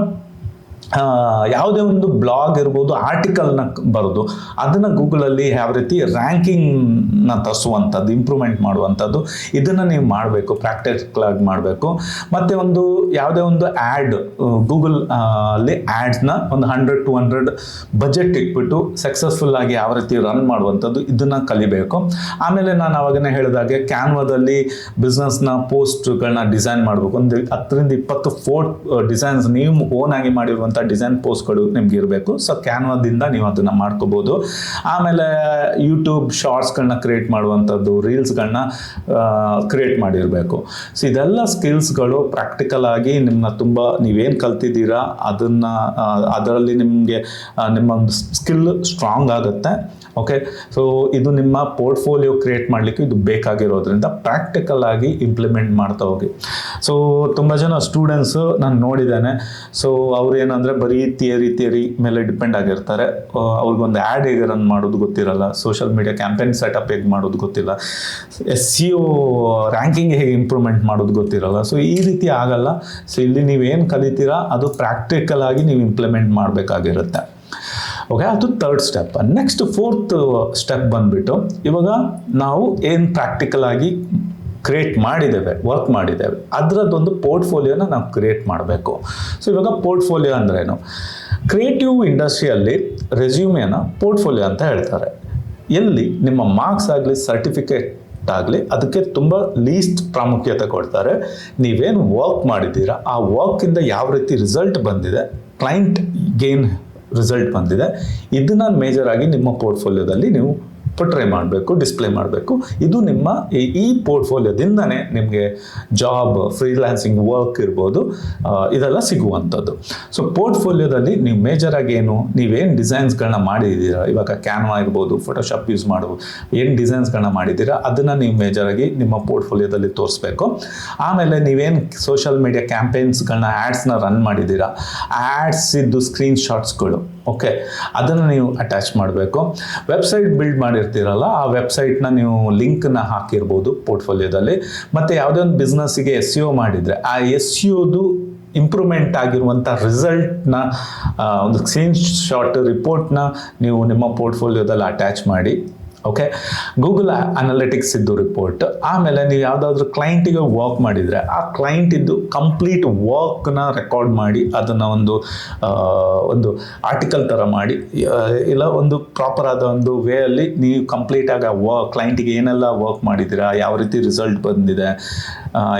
ಯಾವುದೇ ಒಂದು ಬ್ಲಾಗ್ ಇರ್ಬೋದು ಆರ್ಟಿಕಲ್ನ ಬರೋದು ಅದನ್ನು ಗೂಗಲಲ್ಲಿ ಯಾವ ರೀತಿ ರ್ಯಾಂಕಿಂಗ್ನ ತರಿಸುವಂಥದ್ದು ಇಂಪ್ರೂವ್ಮೆಂಟ್ ಮಾಡುವಂಥದ್ದು ಇದನ್ನು ನೀವು ಮಾಡಬೇಕು ಪ್ರಾಕ್ಟಿಕಲ್ ಆಗಿ ಮಾಡಬೇಕು. ಮತ್ತು ಒಂದು ಯಾವುದೇ ಒಂದು ಆ್ಯಡ್ ಗೂಗಲ್ ಅಲ್ಲಿ ಆ್ಯಡ್ಸ್ನ ಒಂದು ಹಂಡ್ರೆಡ್ ಟು ಹಂಡ್ರೆಡ್ ಬಜೆಟ್ ಇಟ್ಬಿಟ್ಟು ಸಕ್ಸಸ್ಫುಲ್ ಆಗಿ ಯಾವ ರೀತಿ ರನ್ ಮಾಡುವಂಥದ್ದು ಇದನ್ನು ಕಲಿಬೇಕು. ಆಮೇಲೆ ನಾನು ಅವಾಗನೇ ಹೇಳಿದಾಗೆ ಕ್ಯಾನ್ವಾದಲ್ಲಿ ಬಿಸ್ನೆಸ್ನ ಪೋಸ್ಟ್ಗಳನ್ನ ಡಿಸೈನ್ ಮಾಡಬೇಕು. ಒಂದು ಹತ್ತರಿಂದ ಇಪ್ಪತ್ತು ಫೋರ್ ಡಿಸೈನ್ಸ್ ನೀವು ಓನ್ ಆಗಿ ಮಾಡಿರುವಂಥ ಡಿಸೈನ್ ಪೋಸ್ಟ್ಗಳು ನಿಮ್ಗೆ ಇರಬೇಕು. ಸೊ ಕ್ಯಾನ್ವಾದಿಂದ ನೀವು ಅದನ್ನು ಮಾಡ್ಕೋಬೋದು. ಆಮೇಲೆ ಯೂಟ್ಯೂಬ್ ಶಾರ್ಟ್ಸ್ಗಳನ್ನ ಕ್ರಿಯೇಟ್ ಮಾಡುವಂಥದ್ದು ರೀಲ್ಸ್ಗಳನ್ನ ಕ್ರಿಯೇಟ್ ಮಾಡಿರಬೇಕು. ಸೊ ಇದೆಲ್ಲ ಸ್ಕಿಲ್ಸ್ಗಳು ಪ್ರಾಕ್ಟಿಕಲ್ ಆಗಿ ನಿಮ್ಮನ್ನ ತುಂಬ ನೀವೇನು ಕಲ್ತಿದ್ದೀರಾ, ಅದನ್ನು ಅದರಲ್ಲಿ ನಿಮಗೆ ನಿಮ್ಮ ಸ್ಕಿಲ್ ಸ್ಟ್ರಾಂಗ್ ಆಗುತ್ತೆ. ಓಕೆ ಸೊ ಇದು ನಿಮ್ಮ ಪೋರ್ಟ್ಫೋಲಿಯೋ ಕ್ರಿಯೇಟ್ ಮಾಡಲಿಕ್ಕೆ ಇದು ಬೇಕಾಗಿರೋದ್ರಿಂದ ಪ್ರಾಕ್ಟಿಕಲ್ ಆಗಿ ಇಂಪ್ಲಿಮೆಂಟ್ ಮಾಡ್ತಾ ಹೋಗಿ. ಸೊ ತುಂಬ ಜನ ಸ್ಟೂಡೆಂಟ್ಸು ನಾನು ನೋಡಿದ್ದೇನೆ. ಸೊ ಅವ್ರು ಏನಂದರೆ ಬರೀ ಥಿಯರಿ ಥಿಯರಿ ಮೇಲೆ ಡಿಪೆಂಡ್ ಆಗಿರ್ತಾರೆ. ಅವ್ರಿಗೊಂದು ಆ್ಯಡ್ ಹೇಗೆ ರನ್ ಮಾಡೋದು ಗೊತ್ತಿರಲ್ಲ. ಸೋಷಿಯಲ್ ಮೀಡಿಯಾ ಕ್ಯಾಂಪೇನ್ ಸೆಟಪ್ ಹೇಗೆ ಮಾಡೋದು ಗೊತ್ತಿಲ್ಲ. ಎಸ್ ಸಿ ಒ ರ್ಯಾಂಕಿಂಗ್ ಹೇಗೆ ಇಂಪ್ರೂವ್ಮೆಂಟ್ ಮಾಡೋದು ಗೊತ್ತಿರಲ್ಲ. ಸೊ ಈ ರೀತಿ ಆಗಲ್ಲ. ಸೊ ಇಲ್ಲಿ ನೀವೇನು ಕಲಿತೀರಾ, ಅದು ಪ್ರಾಕ್ಟಿಕಲ್ ಆಗಿ ನೀವು ಇಂಪ್ಲಿಮೆಂಟ್ ಮಾಡಬೇಕಾಗಿರುತ್ತೆ. ಓಕೆ ಅದು third step next fourth step ಬಂದ್ಬಿಟ್ಟು ಇವಾಗ ನಾವು ಏನು ಪ್ರಾಕ್ಟಿಕಲ್ ಆಗಿ ಕ್ರಿಯೇಟ್ ಮಾಡಿದ್ದೇವೆ ವರ್ಕ್ ಮಾಡಿದ್ದೇವೆ, ಅದರದ್ದೊಂದು ಪೋರ್ಟ್ಫೋಲಿಯೋನ ನಾವು ಕ್ರಿಯೇಟ್ ಮಾಡಬೇಕು. ಸೊ ಇವಾಗ ಪೋರ್ಟ್ಫೋಲಿಯೋ ಅಂದ್ರೇನು? ಕ್ರಿಯೇಟಿವ್ ಇಂಡಸ್ಟ್ರಿಯಲ್ಲಿ ರೆಸ್ಯೂಮೇನ ಪೋರ್ಟ್ಫೋಲಿಯೋ ಅಂತ ಹೇಳ್ತಾರೆ. ಎಲ್ಲಿ ನಿಮ್ಮ ಮಾರ್ಕ್ಸ್ ಆಗಲಿ ಸರ್ಟಿಫಿಕೇಟ್ ಆಗಲಿ, ಅದಕ್ಕೆ ತುಂಬ ಲೀಸ್ಟ್ ಪ್ರಾಮುಖ್ಯತೆ ಕೊಡ್ತಾರೆ. ನೀವೇನು ವರ್ಕ್ ಮಾಡಿದ್ದೀರಾ, ಆ ವರ್ಕಿಂದ ಯಾವ ರೀತಿ ರಿಸಲ್ಟ್ ಬಂದಿದೆ ಕ್ಲೈಂಟ್ ಗೇನ್ ರಿಸಲ್ಟ್ ಬಂದಿದೆ. ಇದನ್ನು ಮೇಜರ್ ಆಗಿ ನಿಮ್ಮ ಪೋರ್ಟ್ಫೋಲಿಯೋದಲ್ಲಿ ನೀವು ಪೊಟ್ರೆ ಮಾಡಬೇಕು ಡಿಸ್ಪ್ಲೇ ಮಾಡಬೇಕು. ಇದು ನಿಮ್ಮ ಈ- ಪೋರ್ಟ್ಫೋಲಿಯೋದಿಂದನೇ ನಿಮಗೆ ಜಾಬ್ ಫ್ರೀಲ್ಯಾನ್ಸಿಂಗ್ ವರ್ಕ್ ಇರ್ಬೋದು. ಇದೆಲ್ಲ ಸಿಗುವಂಥದ್ದು. ಸೊ ಪೋರ್ಟ್ಫೋಲಿಯೋದಲ್ಲಿ ನೀವು ಮೇಜರ್ ಆಗಿ ಏನು, ನೀವೇನು ಡಿಸೈನ್ಸ್ಗಳನ್ನ ಮಾಡಿದ್ದೀರಾ? ಇವಾಗ ಕ್ಯಾನ್ವಾ ಇರ್ಬೋದು ಫೋಟೋಶಾಪ್ ಯೂಸ್ ಮಾಡ್ಬೋದು. ಏನು ಡಿಸೈನ್ಸ್ಗಳನ್ನ ಮಾಡಿದ್ದೀರಾ? ಅದನ್ನು ನೀವು ಮೇಜರ್ ಆಗಿ ನಿಮ್ಮ ಪೋರ್ಟ್ಫೋಲಿಯೋದಲ್ಲಿ ತೋರಿಸ್ಬೇಕು. ಆಮೇಲೆ ನೀವೇನು ಸೋಷಿಯಲ್ ಮೀಡಿಯಾ ಕ್ಯಾಂಪೇನ್ಸ್ಗಳನ್ನ ಆ್ಯಡ್ಸ್ನ ರನ್ ಮಾಡಿದ್ದೀರಾ? ಆ್ಯಡ್ಸ್ ಇದ್ದು ಸ್ಕ್ರೀನ್ ಶಾಟ್ಸ್ಗಳು ಓಕೆ ಅದನ್ನು ನೀವು ಅಟ್ಯಾಚ್ ಮಾಡಬೇಕು. ವೆಬ್ಸೈಟ್ ಬಿಲ್ಡ್ ಮಾಡಿರ್ತೀರಲ್ಲ ಆ ವೆಬ್ಸೈಟ್ನ ನೀವು ಲಿಂಕ್ನ ಹಾಕಿರ್ಬೋದು ಪೋರ್ಟ್ಫೋಲಿಯೋದಲ್ಲಿ ಮತ್ತು ಯಾವುದೇ ಒಂದು ಬಿಸ್ನೆಸ್ಸಿಗೆ ಎಸ್ ಒ ಮಾಡಿದರೆ, ಆ ಎಸ್ ಒದು ಇಂಪ್ರೂವ್ಮೆಂಟ್ ಆಗಿರುವಂಥ ರಿಸಲ್ಟ್ನ ಒಂದು ಸ್ಕ್ರೀನ್ ಶಾಟ್ ರಿಪೋರ್ಟ್ನ ನೀವು ನಿಮ್ಮ ಪೋರ್ಟ್ಫೋಲಿಯೋದಲ್ಲಿ ಅಟ್ಯಾಚ್ ಮಾಡಿ. ಓಕೆ ಗೂಗಲ್ ಅನಾಲಿಟಿಕ್ಸ್ ಇದ್ದು ರಿಪೋರ್ಟ್ ಆಮೇಲೆ ನೀವು ಯಾವುದಾದ್ರೂ ಕ್ಲೈಂಟಿಗೆ ವರ್ಕ್ ಮಾಡಿದರೆ, ಆ ಕ್ಲೈಂಟ್ ಇದ್ದು ಕಂಪ್ಲೀಟ್ ವರ್ಕ್ನ ರೆಕಾರ್ಡ್ ಮಾಡಿ, ಅದನ್ನು ಒಂದು ಒಂದು ಆರ್ಟಿಕಲ್ ಥರ ಮಾಡಿ ಇಲ್ಲ ಒಂದು ಪ್ರಾಪರ್ ಆದ ಒಂದು ವೇ ಅಲ್ಲಿ ನೀವು ಕಂಪ್ಲೀಟಾಗಿ ಆ ವರ್ಕ್ ಕ್ಲೈಂಟಿಗೆ ಏನೆಲ್ಲ ವರ್ಕ್ ಮಾಡಿದ್ದೀರಾ, ಯಾವ ರೀತಿ ರಿಸಲ್ಟ್ ಬಂದಿದೆ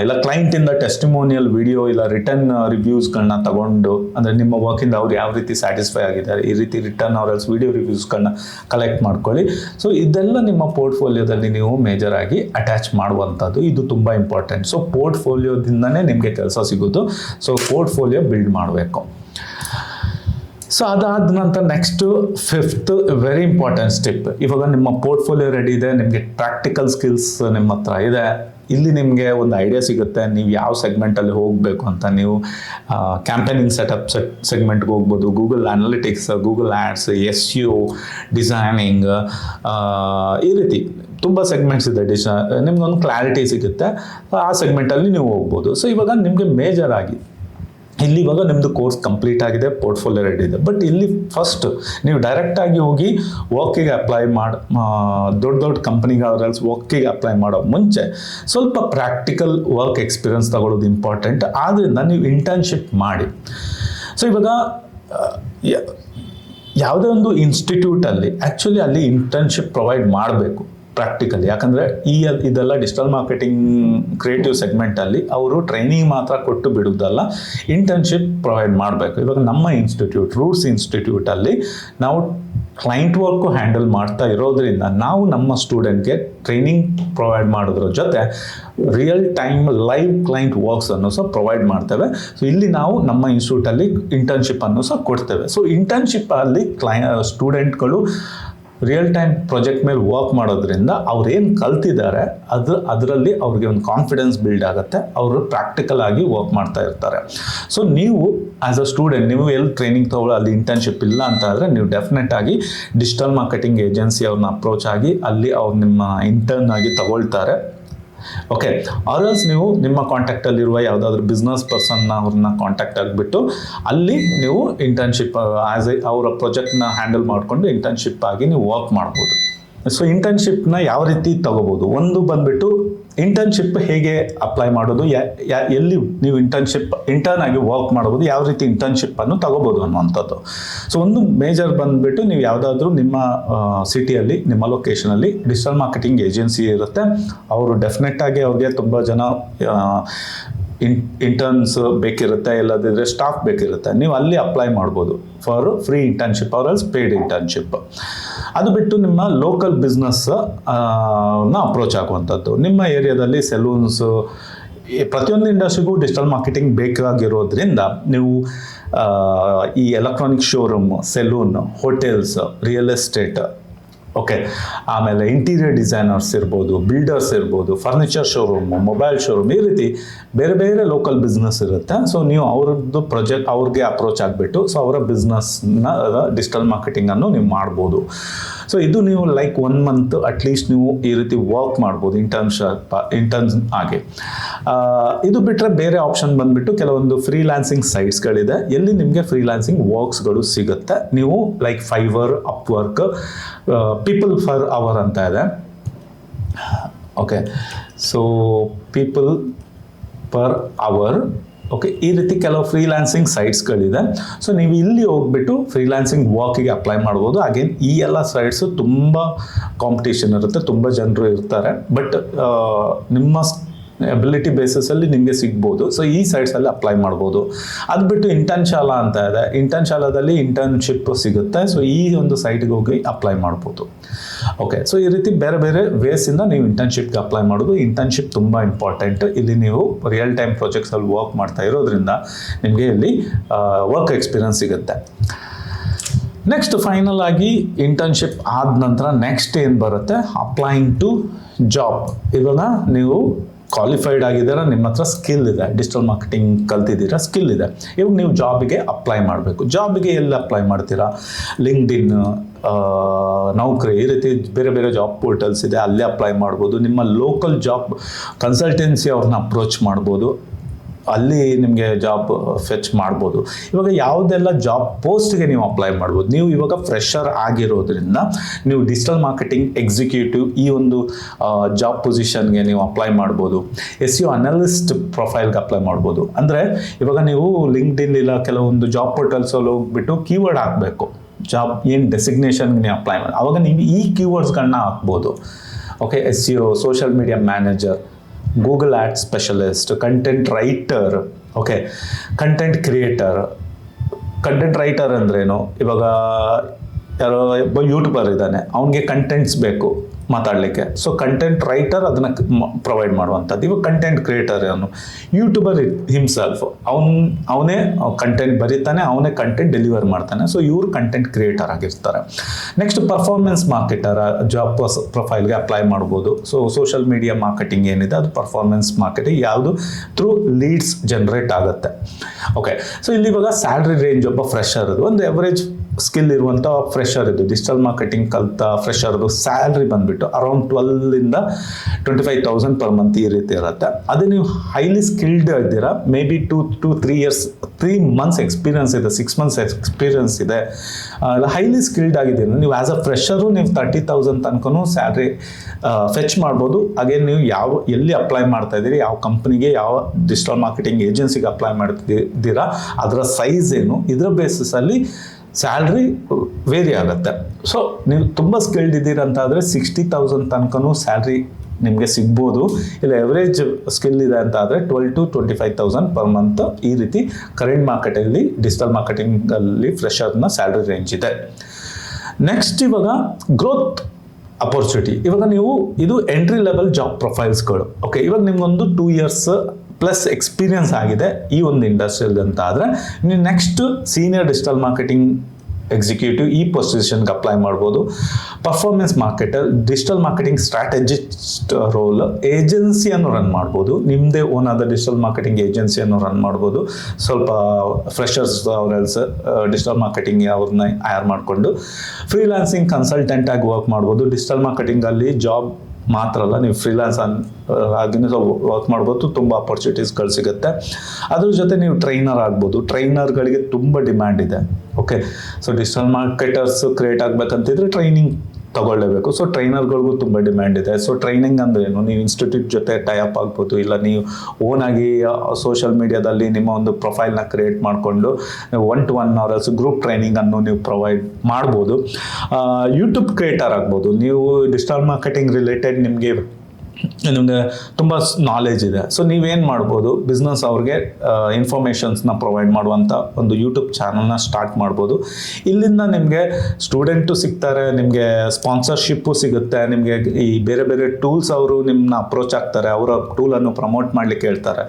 ಇಲ್ಲ ಕ್ಲೈಂಟಿಂದ ಟೆಸ್ಟಿಮೋನಿಯಲ್ ವಿಡಿಯೋ ಇಲ್ಲ ರಿಟರ್ನ್ ರಿವ್ಯೂಸ್ಗಳನ್ನ ತಗೊಂಡು, ಅಂದರೆ ನಿಮ್ಮ ವರ್ಕಿಂದ ಅವ್ರು ಯಾವ ರೀತಿ ಸ್ಯಾಟಿಸ್ಫೈ ಆಗಿದ್ದಾರೆ, ಈ ರೀತಿ ರಿಟರ್ನ್ ಅವರ್ಸ್ ವಿಡಿಯೋ ರಿವ್ಯೂಸ್ಗಳನ್ನ ಕಲೆಕ್ಟ್ ಮಾಡ್ಕೊಳ್ಳಿ. ಸೊ ಇದೆಲ್ಲ ನಿಮ್ಮ ಪೋರ್ಟ್ಫೋಲಿಯೋದಲ್ಲಿ ನೀವು ಮೇಜರ್ ಆಗಿ ಅಟ್ಯಾಚ್ ಮಾಡುವಂಥದ್ದು ಇದು ತುಂಬ ಇಂಪಾರ್ಟೆಂಟ್. ಸೊ, ಪೋರ್ಟ್ಫೋಲಿಯೋದಿಂದನೇ ನಿಮಗೆ ಕೆಲಸ ಸಿಗೋದು. ಸೊ, ಪೋರ್ಟ್ಫೋಲಿಯೋ ಬಿಲ್ಡ್ ಮಾಡಬೇಕು. ಸೊ, ಅದಾದ ನಂತರ next fifth very important step. ಇವಾಗ ನಿಮ್ಮ ಪೋರ್ಟ್ಫೋಲಿಯೋ ರೆಡಿ ಇದೆ, ನಿಮಗೆ ಪ್ರಾಕ್ಟಿಕಲ್ ಸ್ಕಿಲ್ಸ್ ನಿಮ್ಮ ಹತ್ರ ಇದೆ. ಇಲ್ಲಿ ನಿಮಗೆ ಒಂದು ಐಡಿಯಾ ಸಿಗುತ್ತೆ. ನೀವು ಯಾವ ಸೆಗ್ಮೆಂಟಲ್ಲಿ ಹೋಗಬೇಕು ಅಂತ ನೀವು ಕ್ಯಾಂಪೇನಿಂಗ್ ಸೆಟಪ್ ಸೆಟ್ ಸೆಗ್ಮೆಂಟ್ಗೆ ಹೋಗ್ಬೋದು. Google analytics Google ads S U designing ಈ ರೀತಿ ತುಂಬ ಸೆಗ್ಮೆಂಟ್ಸ್ ಇದೆ ಡಿಸ ನಿಮ್ಗೊಂದು ಕ್ಲಾರಿಟಿ ಸಿಗುತ್ತೆ. ಆ ಸೆಗ್ಮೆಂಟಲ್ಲಿ ನೀವು ಹೋಗ್ಬೋದು. ಸೊ ಇವಾಗ ನಿಮಗೆ ಮೇಜರ್ ಆಗಿ ಇಲ್ಲಿ ಇವಾಗ ನಿಮ್ಮದು ಕೋರ್ಸ್ ಕಂಪ್ಲೀಟ್ ಆಗಿದೆ ಪೋರ್ಟ್ಫೋಲಿಯೋ ರೆಡಿ ಇದೆ. ಬಟ್ ಇಲ್ಲಿ ಫಸ್ಟ್ ನೀವು ಡೈರೆಕ್ಟಾಗಿ ಹೋಗಿ ವರ್ಕಿಗೆ ಅಪ್ಲೈ ಮಾಡಿ ದೊಡ್ಡ ದೊಡ್ಡ ಕಂಪ್ನಿಗೆ ಅವರಲ್ಲಿ ವರ್ಕಿಗೆ ಅಪ್ಲೈ ಮಾಡೋ ಮುಂಚೆ ಸ್ವಲ್ಪ ಪ್ರಾಕ್ಟಿಕಲ್ ವರ್ಕ್ ಎಕ್ಸ್ಪೀರಿಯನ್ಸ್ ತಗೊಳ್ಳೋದು ಇಂಪಾರ್ಟೆಂಟ್ ಆದ್ದರಿಂದ ನೀವು ಇಂಟರ್ನ್ಶಿಪ್ ಮಾಡಿ. ಸೊ ಇವಾಗ ಯಾವುದೇ ಒಂದು ಇನ್ಸ್ಟಿಟ್ಯೂಟಲ್ಲಿ ಆ್ಯಕ್ಚುಲಿ ಅಲ್ಲಿ ಇಂಟರ್ನ್ಶಿಪ್ ಪ್ರೊವೈಡ್ ಮಾಡಬೇಕು. ಪ್ರಾಕ್ಟಿಕಲ್ ಯಾಕಂದರೆ ಈ ಇದೆಲ್ಲ ಡಿಜಿಟಲ್ ಮಾರ್ಕೆಟಿಂಗ್ ಕ್ರಿಯೇಟಿವ್ ಸೆಗ್ಮೆಂಟಲ್ಲಿ ಅವರು ಟ್ರೈನಿಂಗ್ ಮಾತ್ರ ಕೊಟ್ಟು ಬಿಡುವುದಲ್ಲ ಇಂಟರ್ನ್ಶಿಪ್ ಪ್ರೊವೈಡ್ ಮಾಡಬೇಕು. ಇವಾಗ ನಮ್ಮ ಇನ್ಸ್ಟಿಟ್ಯೂಟ್ ರೂಟ್ಸ್ ಇನ್ಸ್ಟಿಟ್ಯೂಟಲ್ಲಿ ನಾವು ಕ್ಲೈಂಟ್ ವರ್ಕು ಹ್ಯಾಂಡಲ್ ಮಾಡ್ತಾ ಇರೋದ್ರಿಂದ ನಾವು ನಮ್ಮ ಸ್ಟೂಡೆಂಟ್ಗೆ ಟ್ರೈನಿಂಗ್ ಪ್ರೊವೈಡ್ ಮಾಡೋದ್ರ ಜೊತೆ real time live client works ಅನ್ನು ಸಹ ಪ್ರೊವೈಡ್ ಮಾಡ್ತೇವೆ. ಸೊ ಇಲ್ಲಿ ನಾವು ನಮ್ಮ ಇನ್ಸ್ಟಿಟ್ಯೂಟಲ್ಲಿ ಇಂಟರ್ನ್ಶಿಪ್ ಅನ್ನು ಸಹ ಕೊಡ್ತೇವೆ. ಸೊ ಇಂಟರ್ನ್ಶಿಪ್ ಅಲ್ಲಿ ಕ್ಲೈ ಸ್ಟೂಡೆಂಟ್ಗಳು ರಿಯಲ್ ಟೈಮ್ ಪ್ರಾಜೆಕ್ಟ್ ಮೇಲೆ ವರ್ಕ್ ಮಾಡೋದ್ರಿಂದ ಅವ್ರು ಏನು ಕಲ್ತಿದ್ದಾರೆ, ಅದು ಅದರಲ್ಲಿ ಅವ್ರಿಗೆ ಒಂದು ಕಾನ್ಫಿಡೆನ್ಸ್ ಬಿಲ್ಡ್ ಆಗುತ್ತೆ, ಅವರು ಪ್ರಾಕ್ಟಿಕಲ್ ಆಗಿ ವರ್ಕ್ ಮಾಡ್ತಾ ಇರ್ತಾರೆ. ಸೊ ನೀವು ಆ್ಯಸ್ ಅ ಸ್ಟೂಡೆಂಟ್ ನೀವು ಎಲ್ಲಿ ಟ್ರೈನಿಂಗ್ ತಗೊಳ್ಳೋ ಅಲ್ಲಿ ಇಂಟರ್ನ್ಶಿಪ್ ಇಲ್ಲ ಅಂತ ಆದರೆ ನೀವು ಡೆಫಿನೆಟ್ ಆಗಿ ಡಿಜಿಟಲ್ ಮಾರ್ಕೆಟಿಂಗ್ ಏಜೆನ್ಸಿ ಅವ್ರನ್ನ ಅಪ್ರೋಚ್ ಆಗಿ ಅಲ್ಲಿ ಅವ್ರು ನಿಮ್ಮ ಇಂಟರ್ನ್ ಆಗಿ ತಗೊಳ್ತಾರೆ. ಓಕೆ ಆರ್ಎಲ್ಸ್ ನೀವು ನಿಮ್ಮ ಕಾಂಟ್ಯಾಕ್ಟಲ್ಲಿರುವ ಯಾವುದಾದ್ರೂ ಬಿಸ್ನೆಸ್ ಪರ್ಸನ್ನ ಅವ್ರನ್ನ ಕಾಂಟ್ಯಾಕ್ಟ್ ಆಗಿಬಿಟ್ಟು ಅಲ್ಲಿ ನೀವು ಇಂಟರ್ನ್ಶಿಪ್ ಆ್ಯಸ್ ಎ ಅವರ ಪ್ರೊಜೆಕ್ಟ್ನ ಹ್ಯಾಂಡಲ್ ಮಾಡಿಕೊಂಡು ಇಂಟರ್ನ್ಶಿಪ್ ಆಗಿ ನೀವು ವರ್ಕ್ ಮಾಡ್ಬೋದು. ಸೊ ಇಂಟರ್ನ್ಶಿಪ್ನ ಯಾವ ರೀತಿ ತಗೋಬೋದು? ಒಂದು ಬಂದ್ಬಿಟ್ಟು ಇಂಟರ್ನ್ಶಿಪ್ ಹೇಗೆ ಅಪ್ಲೈ ಮಾಡೋದು? ಎಲ್ಲಿ ನೀವು ಇಂಟರ್ನ್ಶಿಪ್ ಇಂಟರ್ನ್ ಆಗಿ ವರ್ಕ್ ಮಾಡ್ಬೋದು ಯಾವ ರೀತಿ ಇಂಟರ್ನ್ಶಿಪ್ ಅನ್ನು ತಗೋಬೋದು ಅನ್ನುವಂಥದ್ದು. ಸೊ ಒಂದು ಮೇಜರ್ ಬಂದ್ಬಿಟ್ಟು ನೀವು ಯಾವುದಾದ್ರೂ ನಿಮ್ಮ ಸಿಟಿಯಲ್ಲಿ ನಿಮ್ಮ ಲೊಕೇಶನಲ್ಲಿ ಡಿಜಿಟಲ್ ಮಾರ್ಕೆಟಿಂಗ್ ಏಜೆನ್ಸಿ ಇರುತ್ತೆ. ಅವರು ಡೆಫಿನೆಟ್ ಆಗಿ ಅವ್ರಿಗೆ ತುಂಬ ಜನ ಇಂಟರ್ನ್ಸ್ ಬೇಕಿರುತ್ತೆ ಇಲ್ಲದಿದ್ದರೆ ಸ್ಟಾಫ್ ಬೇಕಿರುತ್ತೆ. ನೀವು ಅಲ್ಲಿ ಅಪ್ಲೈ ಮಾಡ್ಬೋದು. For free internship or else paid internship ಅದು ಬಿಟ್ಟು ನಿಮ್ಮ ಲೋಕಲ್ ಬಿಸ್ನೆಸ್ನ ಅಪ್ರೋಚ್ ಆಗುವಂಥದ್ದು ನಿಮ್ಮ ಏರಿಯಾದಲ್ಲಿ ಸೆಲೂನ್ಸು ಪ್ರತಿಯೊಂದು ಇಂಡಸ್ಟ್ರಿಗೂ ಡಿಜಿಟಲ್ ಮಾರ್ಕೆಟಿಂಗ್ ಬೇಕಾಗಿರೋದ್ರಿಂದ ನೀವು ಈ electronic showroom saloon hotels real estate okay ಆಮೇಲೆ ಇಂಟೀರಿಯರ್ ಡಿಸೈನರ್ಸ್ ಇರ್ಬೋದು ಬಿಲ್ಡರ್ಸ್ ಇರ್ಬೋದು ಫರ್ನಿಚರ್ ಶೋರೂಮು ಮೊಬೈಲ್ ಶೋರೂಮ್ ಈ ರೀತಿ ಬೇರೆ ಬೇರೆ ಲೋಕಲ್ ಬಿಸ್ನೆಸ್ ಇರುತ್ತೆ. ಸೊ ನೀವು ಅವ್ರದ್ದು ಪ್ರೊಜೆಕ್ಟ್ ಅವ್ರಿಗೆ ಅಪ್ರೋಚ್ ಆಗಿಬಿಟ್ಟು ಸೊ ಅವರ ಬಿಸ್ನೆಸ್ನ ಡಿಜಿಟಲ್ ಮಾರ್ಕೆಟಿಂಗನ್ನು ನೀವು ಮಾಡ್ಬೋದು. ಸೊ ಇದು ನೀವು ಲೈಕ್ ಒನ್ ಮಂತ್ ಅಟ್ಲೀಸ್ಟ್ ನೀವು ಈ ರೀತಿ ವರ್ಕ್ ಮಾಡ್ಬೋದು ಇಂಟರ್ನ್ಶಿಪ್ ಇಂಟರ್ನ್ಸ್ ಆಗಿ ಇದು ಬಿಟ್ಟರೆ ಬೇರೆ ಆಪ್ಷನ್ ಬಂದ್ಬಿಟ್ಟು ಕೆಲವೊಂದು ಫ್ರೀಲ್ಯಾನ್ಸಿಂಗ್ ಸೈಟ್ಸ್ಗಳಿದೆ ಎಲ್ಲಿ ನಿಮಗೆ ಫ್ರೀಲ್ಯಾನ್ಸಿಂಗ್ ವರ್ಕ್ಸ್ಗಳು ಸಿಗುತ್ತೆ. ನೀವು like Fiverr Upwork people per hour ಅಂತ ಇದೆ. Okay so people per hour okay ಈ ರೀತಿ ಕೆಲವು ಫ್ರೀಲ್ಯಾನ್ಸಿಂಗ್ ಸೈಟ್ಸ್ಗಳಿದೆ ಸೊ ನೀವು ಇಲ್ಲಿ ಹೋಗ್ಬಿಟ್ಟು ಫ್ರೀಲ್ಯಾನ್ಸಿಂಗ್ ವರ್ಕಿಗೆ ಅಪ್ಲೈ ಮಾಡ್ಬೋದು. ಅಗೇನ್ ಈ ಎಲ್ಲ ಸೈಟ್ಸು ತುಂಬ ಕಾಂಪಿಟೇಷನ್ ಇರುತ್ತೆ, ತುಂಬ ಜನರು ಇರ್ತಾರೆ. ಬಟ್ ನಿಮ್ಮ ಅಬಿಲಿಟಿ ಬೇಸಸಲ್ಲಿ ನಿಮಗೆ ಸಿಗ್ಬೋದು. ಸೊ ಈ ಸೈಟ್ಸಲ್ಲಿ ಅಪ್ಲೈ ಮಾಡ್ಬೋದು. ಅದು ಬಿಟ್ಟು ಇಂಟರ್ನ್ ಶಾಲಾ ಅಂತ ಇದೆ. ಇಂಟರ್ನ್ ಶಾಲಾದಲ್ಲಿ ಇಂಟರ್ನ್ಶಿಪ್ ಸಿಗುತ್ತೆ. ಸೊ ಈ ಒಂದು ಸೈಟ್ಗೆ ಹೋಗಿ ಅಪ್ಲೈ ಮಾಡ್ಬೋದು. ಓಕೆ ಸೊ ಈ ರೀತಿ ಬೇರೆ ಬೇರೆ ವೇಸಿಂದ ನೀವು ಇಂಟರ್ನ್ಶಿಪ್ಗೆ ಅಪ್ಲೈ ಮಾಡೋದು. ಇಂಟರ್ನ್ಶಿಪ್ ತುಂಬ ಇಂಪಾರ್ಟೆಂಟ್ ಇಲ್ಲಿ ನೀವು ರಿಯಲ್ ಟೈಮ್ ಪ್ರಾಜೆಕ್ಟ್ಸಲ್ಲಿ ವರ್ಕ್ ಮಾಡ್ತಾ ಇರೋದ್ರಿಂದ ನಿಮಗೆ ಇಲ್ಲಿ ವರ್ಕ್ ಎಕ್ಸ್ಪೀರಿಯನ್ಸ್ ಸಿಗುತ್ತೆ. ನೆಕ್ಸ್ಟ್ ಫೈನಲ್ ಆಗಿ ಇಂಟರ್ನ್ಶಿಪ್ ಆದ ನಂತರ ನೆಕ್ಸ್ಟ್ ಏನು ಬರುತ್ತೆ? ಅಪ್ಲೈಯಿಂಗ್ ಟು ಜಾಬ್ ಇವಾಗ ನೀವು ಕ್ವಾಲಿಫೈಡ್ ಆಗಿದ್ದೀರಾ, ನಿಮ್ಮ ಹತ್ರ ಸ್ಕಿಲ್ ಇದೆ. ಡಿಜಿಟಲ್ ಮಾರ್ಕೆಟಿಂಗ್ ಕಲ್ತಿದ್ದೀರಾ ಸ್ಕಿಲ್ ಇದೆ. ಇವಾಗ ನೀವು ಜಾಬಿಗೆ ಅಪ್ಲೈ ಮಾಡಬೇಕು. ಜಾಬಿಗೆ ಎಲ್ಲಿ ಅಪ್ಲೈ ಮಾಡ್ತೀರಾ? ಲಿಂಕ್ಡ್ ಇನ್ ನೌಕರಿ, ಈ ರೀತಿ ಬೇರೆ ಬೇರೆ ಜಾಬ್ ಪೋರ್ಟಲ್ಸ್ ಇದೆ. ಅಲ್ಲೇ ಅಪ್ಲೈ ಮಾಡ್ಬೋದು. ನಿಮ್ಮ ಲೋಕಲ್ ಜಾಬ್ ಕನ್ಸಲ್ಟೆನ್ಸಿ ಅವ್ರನ್ನ ಅಪ್ರೋಚ್ ಮಾಡ್ಬೋದು. ಅಲ್ಲಿ ನಿಮಗೆ ಜಾಬ್ ಫೆಚ್ ಮಾಡ್ಬೋದು. ಇವಾಗ ಯಾವುದೆಲ್ಲ ಜಾಬ್ ಪೋಸ್ಟ್ಗೆ ನೀವು ಅಪ್ಲೈ ಮಾಡ್ಬೋದು? ನೀವು ಇವಾಗ ಫ್ರೆಶರ್ ಆಗಿರೋದ್ರಿಂದ ನೀವು ಡಿಜಿಟಲ್ ಮಾರ್ಕೆಟಿಂಗ್ ಎಕ್ಸಿಕ್ಯೂಟಿವ್ ಈ ಒಂದು ಜಾಬ್ ಪೊಸಿಷನ್ಗೆ ನೀವು ಅಪ್ಲೈ ಮಾಡ್ಬೋದು. ಎಸ್ ಯು ಅನಲಿಸ್ಟ್ ಪ್ರೊಫೈಲ್ಗೆ ಅಪ್ಲೈ ಮಾಡ್ಬೋದು. ಅಂದರೆ ಇವಾಗ ನೀವು ಲಿಂಕ್ಡ್ ಇನ್ ಇಲ್ಲ ಕೆಲವೊಂದು ಜಾಬ್ ಪೋರ್ಟಲ್ಸಲ್ಲಿ ಹೋಗ್ಬಿಟ್ಟು ಕೀವರ್ಡ್ ಹಾಕಬೇಕು. ಜಾಬ್ ಏನು ಡೆಸಿಗ್ನೇಷನ್ಗೆ ನೀವು ಅಪ್ಲೈ ಮಾಡಿ ಅವಾಗ ನೀವು ಈ ಕೀವರ್ಡ್ಸ್ಗಳನ್ನ ಹಾಕ್ಬೋದು. Okay S U social media manager Google ad specialist content writer okay content creator content writer ಅಂದ್ರೇನು? ಇವಾಗ ಯಾರೋ ಒಬ್ಬ ಯೂಟ್ಯೂಬರ್ ಇದ್ದಾನೆ, ಅವನಿಗೆ ಕಂಟೆಂಟ್ಸ್ ಬೇಕು. ಮಾತಾಡಲಿಕ್ಕೆ. ಸೊ ಕಂಟೆಂಟ್ ರೈಟರ್ ಅದನ್ನು ಪ್ರೊವೈಡ್ ಮಾಡುವಂಥದ್ದು. ಇವಾಗ ಕಂಟೆಂಟ್ ಕ್ರಿಯೇಟರ್ ಅವನು ಯೂಟ್ಯೂಬರ್ ಹಿಮ್ಸೆಲ್ಫ್ ಅವನ್, ಅವನೇ ಕಂಟೆಂಟ್ ಬರೀತಾನೆ, ಅವನೇ ಕಂಟೆಂಟ್ ಡೆಲಿವರ್ ಮಾಡ್ತಾನೆ. ಸೊ ಇವ್ರು ಕಂಟೆಂಟ್ ಕ್ರಿಯೇಟರ್ ಆಗಿರ್ತಾರೆ. ನೆಕ್ಸ್ಟ್ ಪರ್ಫಾರ್ಮೆನ್ಸ್ ಮಾರ್ಕೆಟರ್ ಜಾಬ್ ಪ್ರೊಫೈಲ್ಗೆ ಅಪ್ಲೈ ಮಾಡ್ಬೋದು. ಸೊ ಸೋಷಿಯಲ್ ಮೀಡಿಯಾ ಮಾರ್ಕೆಟಿಂಗ್ ಏನಿದೆ, ಅದು ಪರ್ಫಾರ್ಮೆನ್ಸ್ ಮಾರ್ಕೆಟಿಂಗ್ ಯಾವುದು? ಥ್ರೂ ಲೀಡ್ಸ್ ಜನರೇಟ್ ಆಗುತ್ತೆ. ಓಕೆ ಸೊ ಇಲ್ಲಿ ಇವಾಗ ಸ್ಯಾಲ್ರಿ ರೇಂಜ್ ಒಬ್ಬ ಫ್ರೆಶರ್ ಒಂದು ಎವರೇಜ್ ಸ್ಕಿಲ್ ಇರುವಂಥ ಫ್ರೆಶರ್ ಇದು. ಡಿಜಿಟಲ್ ಮಾರ್ಕೆಟಿಂಗ್ ಕಲ್ತ ಫ್ರೆಶರ್ದು ಸ್ಯಾಲ್ರಿ ಬಂದ್ಬಿಟ್ಟು around ಟ್ವೆಲ್ಲಿಂದ twenty five thousand per month ಈ ರೀತಿ ಇರುತ್ತೆ. ಅದು ನೀವು ಹೈಲಿ ಸ್ಕಿಲ್ಡ್ ಇದ್ದೀರಾ maybe two to three years three months experience ಇದೆ ಸಿಕ್ಸ್ ಮಂತ್ಸ್ ಎಕ್ಸ್ಪೀರಿಯನ್ಸ್ ಇದೆ. ಹೈಲಿ ಸ್ಕಿಲ್ಡ್ ಆಗಿದ್ದೀರಾ. ನೀವು ಆ್ಯಸ್ ಅ ಫ್ರೆಶರು ನೀವು ತರ್ಟಿ ತೌಸಂಡ್ ತನಕನೂ ಸ್ಯಾಲ್ರಿ ಫೆಚ್ ಮಾಡ್ಬೋದು. ಹಾಗೆ ನೀವು ಯಾವ, ಎಲ್ಲಿ ಅಪ್ಲೈ ಮಾಡ್ತಾ ಇದ್ದೀರಿ, ಯಾವ ಕಂಪ್ನಿಗೆ ಯಾವ ಡಿಜಿಟಲ್ ಮಾರ್ಕೆಟಿಂಗ್ ಏಜೆನ್ಸಿಗೆ ಅಪ್ಲೈ ಮಾಡ್ತಿದ್ದೀರಾ ಅದರ ಸೈಜ್ ಏನು, ಇದರ ಬೇಸಿಸಲ್ಲಿ ಸ್ಯಾಲ್ರಿ ವೇರಿ ಆಗುತ್ತೆ. ಸೊ ನೀವು ತುಂಬ ಸ್ಕಿಲ್ಡ್ ಇದ್ದೀರ ಅಂತ ಆದರೆ ಸಿಕ್ಸ್ಟಿ ತೌಸಂಡ್ ತನಕನೂ ಸ್ಯಾಲ್ರಿ ನಿಮಗೆ ಸಿಗ್ಬೋದು. ಇಲ್ಲ ಎವರೇಜ್ ಸ್ಕಿಲ್ ಇದೆ ಅಂತ ಆದರೆ twelve to twenty five thousand per month ಈ ರೀತಿ ಕರೆಂಟ್ ಮಾರ್ಕೆಟಲ್ಲಿ ಡಿಜಿಟಲ್ ಮಾರ್ಕೆಟಿಂಗಲ್ಲಿ ಫ್ರೆಶರ್ನ ಸ್ಯಾಲ್ರಿ ರೇಂಜ್ ಇದೆ. ನೆಕ್ಸ್ಟ್ ಇವಾಗ ಗ್ರೋತ್ ಅಪರ್ಚುನಿಟಿ ಇವಾಗ ನೀವು ಇದು ಎಂಟ್ರಿ ಲೆವೆಲ್ ಜಾಬ್ ಪ್ರೊಫೈಲ್ಸ್ಗಳು ಓಕೆ ಇವಾಗ ನಿಮಗೊಂದು ಟೂ ಇಯರ್ಸ್ ಪ್ಲಸ್ ಎಕ್ಸ್ಪೀರಿಯನ್ಸ್ ಆಗಿದೆ ಈ ಒಂದು ಇಂಡಸ್ಟ್ರಿಯಲ್ಲಿ ಅಂತ ಆದರೆ ನೀವು next senior digital marketing executive ಈ ಪೊಸಿಷನ್ಗೆ ಅಪ್ಲೈ ಮಾಡ್ಬೋದು. Performance marketer digital marketing strategist role ಏಜೆನ್ಸಿಯನ್ನು run ಮಾಡ್ಬೋದು. ನಿಮ್ಮದೇ ಓನ್ ಆದ ಡಿಜಿಟಲ್ ಮಾರ್ಕೆಟಿಂಗ್ ಏಜೆನ್ಸಿಯನ್ನು ರನ್ ಮಾಡ್ಬೋದು. ಸ್ವಲ್ಪ ಫ್ರೆಷರ್ಸ್ ಅವರೆಲ್ಸ್ ಡಿಜಿಟಲ್ ಮಾರ್ಕೆಟಿಂಗ್ ಅವ್ರನ್ನ ಹೈರ್ ಮಾಡಿಕೊಂಡು. ಫ್ರೀಲಾನ್ಸಿಂಗ್ ಕನ್ಸಲ್ಟೆಂಟ್ ಆಗಿ ವರ್ಕ್ ಮಾಡ್ಬೋದು. ಡಿಜಿಟಲ್ ಮಾರ್ಕೆಟಿಂಗಲ್ಲಿ ಜಾಬ್ ಮಾತ್ರ ಅಲ್ಲ, ನೀವು ಫ್ರೀಲಾನ್ಸ್ ಅನ್ ಆಗಿನ ವರ್ಕ್ ಮಾಡ್ಬೋದು, ತುಂಬ ಅಪರ್ಚುನಿಟೀಸ್ಗಳು ಸಿಗುತ್ತೆ. ಅದ್ರ ಜೊತೆ ನೀವು ಟ್ರೈನರ್ ಆಗ್ಬೋದು. ಟ್ರೈನರ್ಗಳಿಗೆ ತುಂಬ ಡಿಮ್ಯಾಂಡ್ ಇದೆ. Okay so digital marketers create ಆಗಬೇಕಂತಿದ್ರೆ training ತಗೊಳ್ಳೇಬೇಕು. ಸೊ ಟ್ರೈನರ್ಗಳಿಗೂ ತುಂಬ ಡಿಮ್ಯಾಂಡ್ ಇದೆ. ಸೊ ಟ್ರೈನಿಂಗ್ ಅಂದ್ರೆ ಏನು? ನೀವು ಇನ್ಸ್ಟಿಟ್ಯೂಟ್ ಜೊತೆ ಟೈಅಪ್ ಆಗ್ಬೋದು, ಇಲ್ಲ ನೀವು ಓನಾಗಿ ಸೋಷಿಯಲ್ ಮೀಡಿಯಾದಲ್ಲಿ ನಿಮ್ಮ ಒಂದು ಪ್ರೊಫೈಲ್ನ ಕ್ರಿಯೇಟ್ ಮಾಡಿಕೊಂಡು one to one hours group training ಅನ್ನು ನೀವು ಪ್ರೊವೈಡ್ ಮಾಡ್ಬೋದು. ಯೂಟ್ಯೂಬ್ ಕ್ರಿಯೇಟರ್ ಆಗ್ಬೋದು. ನೀವು ಡಿಜಿಟಲ್ ಮಾರ್ಕೆಟಿಂಗ್ ರಿಲೇಟೆಡ್ ನಿಮಗೆ ನಿಮಗೆ ತುಂಬ ನಾಲೆಜ್ ಇದೆ. ಸೊ ನೀವೇನು ಮಾಡ್ಬೋದು? ಬಿಸ್ನೆಸ್ ಅವ್ರಿಗೆ ಇನ್ಫಾರ್ಮೇಷನ್ಸ್ನ ಪ್ರೊವೈಡ್ ಮಾಡುವಂಥ ಒಂದು ಯೂಟ್ಯೂಬ್ ಚಾನಲ್ನ ಸ್ಟಾರ್ಟ್ ಮಾಡ್ಬೋದು. ಇಲ್ಲಿಂದ ನಿಮಗೆ ಸ್ಟೂಡೆಂಟು ಸಿಗ್ತಾರೆ, ನಿಮಗೆ ಸ್ಪಾನ್ಸರ್ಶಿಪ್ಪು ಸಿಗುತ್ತೆ, ನಿಮಗೆ ಈ ಬೇರೆ ಬೇರೆ ಟೂಲ್ಸ್ ಅವರು ನಿಮ್ಮನ್ನ ಅಪ್ರೋಚ್ ಆಗ್ತಾರೆ, ಅವರ ಟೂಲನ್ನು ಪ್ರಮೋಟ್ ಮಾಡಲಿಕ್ಕೆ ಹೇಳ್ತಾರೆ.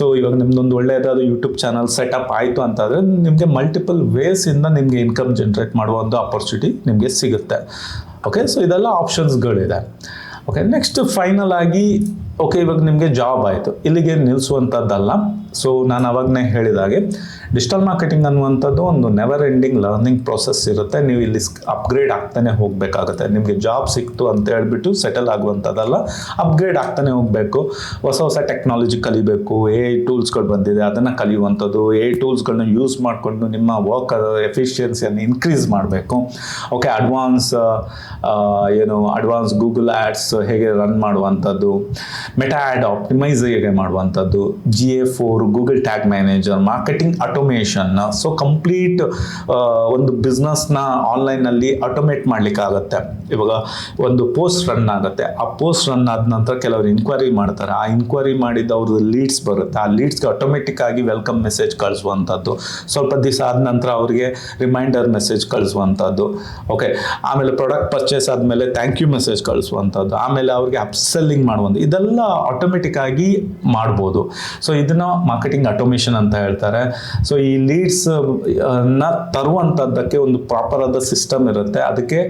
ಸೊ ಇವಾಗ ನಿಮ್ದೊಂದು ಒಳ್ಳೆಯದಾದ ಯೂಟ್ಯೂಬ್ ಚಾನಲ್ ಸೆಟಪ್ ಆಯಿತು ಅಂತಾದರೆ, ನಿಮಗೆ ಮಲ್ಟಿಪಲ್ ವೇಸಿಂದ ನಿಮಗೆ ಇನ್ಕಮ್ ಜನ್ರೇಟ್ ಮಾಡುವ ಒಂದು ಅಪರ್ಚುನಿಟಿ ನಿಮಗೆ ಸಿಗುತ್ತೆ. ಓಕೆ ಸೊ ಇದೆಲ್ಲ ಆಪ್ಷನ್ಸ್ಗಳಿದೆ ಓಕೆ ನೆಕ್ಸ್ಟ್ ಫೈನಲ್ ಆಗಿ ಓಕೆ ಇವಾಗ ನಿಮಗೆ ಜಾಬ್ ಆಯಿತು. ಇಲ್ಲಿಗೆ ನಿಲ್ಲಿಸುವಂಥದ್ದಲ್ಲ ಸೊ ನಾನು ಅವಾಗನೇ ಹೇಳಿದಾಗೆ ಡಿಜಿಟಲ್ ಮಾರ್ಕೆಟಿಂಗ್ ಅನ್ನುವಂಥದ್ದು ಒಂದು ನೆವರ್ ಎಂಡಿಂಗ್ ಲರ್ನಿಂಗ್ ಪ್ರೊಸೆಸ್ ಇರುತ್ತೆ. ನೀವು ಇಲ್ಲಿ ಅಪ್ಗ್ರೇಡ್ ಆಗ್ತಾನೆ ಹೋಗಬೇಕಾಗುತ್ತೆ. ನಿಮಗೆ ಜಾಬ್ ಸಿಕ್ತು ಅಂತ ಹೇಳ್ಬಿಟ್ಟು ಸೆಟಲ್ ಆಗುವಂಥದ್ದಲ್ಲ ಅಪ್ಗ್ರೇಡ್ ಆಗ್ತಾನೆ ಹೋಗಬೇಕು. ಹೊಸ ಹೊಸ ಟೆಕ್ನಾಲಜಿ ಕಲಿಬೇಕು. ಎ ಟೂಲ್ಸ್ಗಳು ಬಂದಿದೆ, ಅದನ್ನು ಕಲಿಯುವಂಥದ್ದು. ಎ ಟೂಲ್ಸ್ಗಳನ್ನ ಯೂಸ್ ಮಾಡಿಕೊಂಡು ನಿಮ್ಮ ವರ್ಕ್ ಎಫಿಷಿಯನ್ಸಿಯನ್ನು ಇನ್ಕ್ರೀಸ್ ಮಾಡಬೇಕು. ಓಕೆ ಅಡ್ವಾನ್ಸ್ ಏನು ಅಡ್ವಾನ್ಸ್ ಗೂಗಲ್ ಆ್ಯಡ್ಸ್ ಹೇಗೆ ರನ್ ಮಾಡುವಂಥದ್ದು. ಮೆಟಾ ಆ್ಯಡ್ ಆಪ್ಟಿಮೈಸ್ ಹೇಗೆ ಮಾಡುವಂಥದ್ದು. G A four Google tag manager, marketing automation so complete ಒಂದು ಬಿಸ್ನೆಸ್ನ ಆನ್ಲೈನಲ್ಲಿ ಆಟೋಮೇಟ್ ಮಾಡಲಿಕ್ಕಾಗತ್ತೆ ಇವಾಗ ಒಂದು ಪೋಸ್ಟ್ ರನ್ ಆಗುತ್ತೆ. ಆ ಪೋಸ್ಟ್ ರನ್ ಆದ ನಂತರ ಕೆಲವರು ಇನ್ಕ್ವೈರಿ ಮಾಡ್ತಾರೆ. ಆ ಇನ್ಕ್ವೈರಿ ಮಾಡಿದ ಅವ್ರದ್ದು ಲೀಡ್ಸ್ ಬರುತ್ತೆ. ಆ ಲೀಡ್ಸ್ಗೆ ಆಟೋಮೆಟಿಕ್ ಆಗಿ ವೆಲ್ಕಮ್ ಮೆಸೇಜ್ ಕಳಿಸುವಂಥದ್ದು. ಸ್ವಲ್ಪ ದಿವಸ ಆದ ನಂತರ ಅವರಿಗೆ ರಿಮೈಂಡರ್ ಮೆಸೇಜ್ ಕಳಿಸುವಂಥದ್ದು. ಓಕೆ ಆಮೇಲೆ ಪ್ರಾಡಕ್ಟ್ ಪರ್ಚೇಸ್ ಆದಮೇಲೆ ಥ್ಯಾಂಕ್ ಯು ಮೆಸೇಜ್ ಕಳಿಸುವಂಥದ್ದು. ಆಮೇಲೆ ಅವ್ರಿಗೆ ಅಪ್ಸೆಲ್ಲಿಂಗ್ ಮಾಡುವಂಥ ಇದೆಲ್ಲ ಆಟೋಮೆಟಿಕ್ ಆಗಿ ಮಾಡ್ಬೋದು. ಸೊ ಇದನ್ನ ಮಾರ್ಕೆಟಿಂಗ್ ಅಟೋಮೇಷನ್ ಅಂತ ಹೇಳ್ತಾರೆ. ಸೊ ಈ ಲೀಡ್ಸ್ನ ತರುವಂಥದ್ದಕ್ಕೆ ಒಂದು ಪ್ರಾಪರ್ ಆದ ಸಿಸ್ಟಮ್ ಇರುತ್ತೆ. ಅದಕ್ಕೆ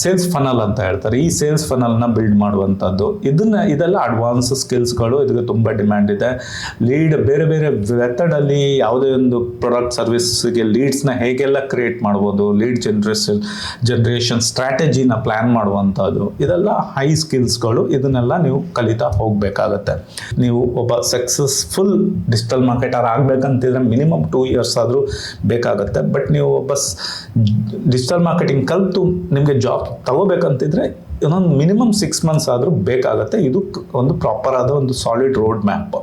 ಸೇಲ್ಸ್ ಫನಲ್ ಅಂತ ಹೇಳ್ತಾರೆ. ಈ ಸೇಲ್ಸ್ ಫನಲ್ನ ಬಿಲ್ಡ್ ಮಾಡುವಂಥದ್ದು. ಇದನ್ನ, ಇದೆಲ್ಲ ಅಡ್ವಾನ್ಸ್ ಸ್ಕಿಲ್ಸ್ಗಳು ಇದಕ್ಕೆ ತುಂಬ ಡಿಮ್ಯಾಂಡ್ ಇದೆ. ಲೀಡ್ ಬೇರೆ ಬೇರೆ ಮೆಥಡಲ್ಲಿ ಯಾವುದೇ ಒಂದು ಪ್ರಾಡಕ್ಟ್ ಸರ್ವಿಸ್ಗೆ ಲೀಡ್ಸ್ನ ಹೇಗೆಲ್ಲ ಕ್ರಿಯೇಟ್ ಮಾಡ್ಬೋದು ಲೀಡ್ ಜನ್ರೇಷನ್ ಜನ್ರೇಷನ್ ಸ್ಟ್ರಾಟಜಿನ ಪ್ಲ್ಯಾನ್ ಮಾಡುವಂಥದ್ದು. ಇದೆಲ್ಲ ಹೈ ಸ್ಕಿಲ್ಸ್ಗಳು ಇದನ್ನೆಲ್ಲ ನೀವು ಕಲಿತಾ ಹೋಗಬೇಕಾಗತ್ತೆ. ನೀವು ಒಬ್ಬ ಸಕ್ಸಸ್ಫುಲ್ ಡಿಜಿಟಲ್ ಡಿಜಿಟಲ್ ಮಾರ್ಕೆಟರ್ ಆಗಬೇಕಂತಿದ್ರೆ ಮಿನಿಮಮ್ ಟೂ ಇಯರ್ಸ್ ಆದರೂ ಬೇಕಾಗುತ್ತೆ. ಬಟ್ ನೀವು ಬಸ್ ಡಿಜಿಟಲ್ ಮಾರ್ಕೆಟಿಂಗ್ ಕಲಿತು ನಿಮಗೆ ಜಾಬ್ ತಗೋಬೇಕಂತಿದ್ರೆ ಇನ್ನೊಂದು ಮಿನಿಮಮ್ ಸಿಕ್ಸ್ ಮಂತ್ಸ್ ಆದರೂ ಬೇಕಾಗುತ್ತೆ. ಇದು ಒಂದು ಪ್ರಾಪರ್ ಆದ ಒಂದು ಸಾಲಿಡ್ ರೋಡ್ ಮ್ಯಾಪ್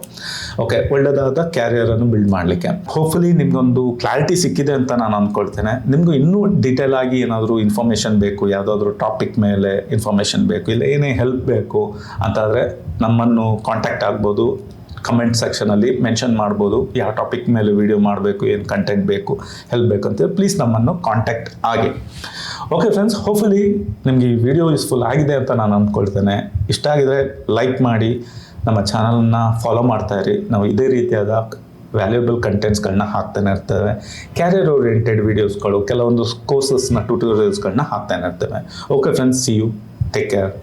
ಓಕೆ ಒಳ್ಳೆಯದಾದ ಕ್ಯಾರಿಯರನ್ನು ಬಿಲ್ಡ್ ಮಾಡಲಿಕ್ಕೆ. ಹೋಪ್ಫುಲಿ ನಿಮ್ಗೊಂದು ಕ್ಲಾರಿಟಿ ಸಿಕ್ಕಿದೆ ಅಂತ ನಾನು ಅಂದ್ಕೊಳ್ತೇನೆ ನಿಮಗೂ ಇನ್ನೂ ಡೀಟೇಲ್ ಆಗಿ ಏನಾದರೂ ಇನ್ಫಾರ್ಮೇಷನ್ ಬೇಕು, ಯಾವುದಾದ್ರೂ ಟಾಪಿಕ್ ಮೇಲೆ ಇನ್ಫಾರ್ಮೇಷನ್ ಬೇಕು, ಇಲ್ಲ ಏನೇ ಹೆಲ್ಪ್ ಬೇಕು ಅಂತಾದರೆ ನಮ್ಮನ್ನು ಕಾಂಟ್ಯಾಕ್ಟ್ ಆಗ್ಬೋದು. ಕಮೆಂಟ್ ಸೆಕ್ಷನಲ್ಲಿ ಮೆನ್ಷನ್ ಮಾಡ್ಬೋದು. ಯಾವ ಟಾಪಿಕ್ ಮೇಲೆ ವಿಡಿಯೋ ಮಾಡಬೇಕು, ಏನು ಕಂಟೆಂಟ್ ಬೇಕು ಹೆಲ್ಪ್ ಬೇಕು ಅಂತ ಪ್ಲೀಸ್ ನಮ್ಮನ್ನು ಕಾಂಟ್ಯಾಕ್ಟ್ ಆಗಿ. ಓಕೆ ಫ್ರೆಂಡ್ಸ್ ಹೋಪ್ಫುಲಿ ನಿಮಗೆ ಈ ವಿಡಿಯೋ ಯೂಸ್ಫುಲ್ ಆಗಿದೆ ಅಂತ ನಾನು ಅಂದ್ಕೊಳ್ತೇನೆ. ಇಷ್ಟ ಆಗಿದರೆ ಲೈಕ್ ಮಾಡಿ, ನಮ್ಮ ಚಾನಲ್ನ ಫಾಲೋ ಮಾಡ್ತಾ ಇರಿ. ನಾವು ಇದೇ ರೀತಿಯಾದ ವ್ಯಾಲ್ಯೂಬಲ್ ಕಂಟೆಂಟ್ಸ್ಗಳನ್ನ ಹಾಕ್ತಾನೆ ಇರ್ತೇವೆ. ಕ್ಯಾರಿಯರ್ ಓರಿಯೆಂಟೆಡ್ ವೀಡಿಯೋಸ್ಗಳು ಕೆಲವೊಂದು ಕೋರ್ಸಸ್ನ ಟ್ಯೂಟೋರಿಯಲ್ಸ್ಗಳನ್ನ ಹಾಕ್ತಾನೆ ಇರ್ತೇವೆ. Okay friends see you take care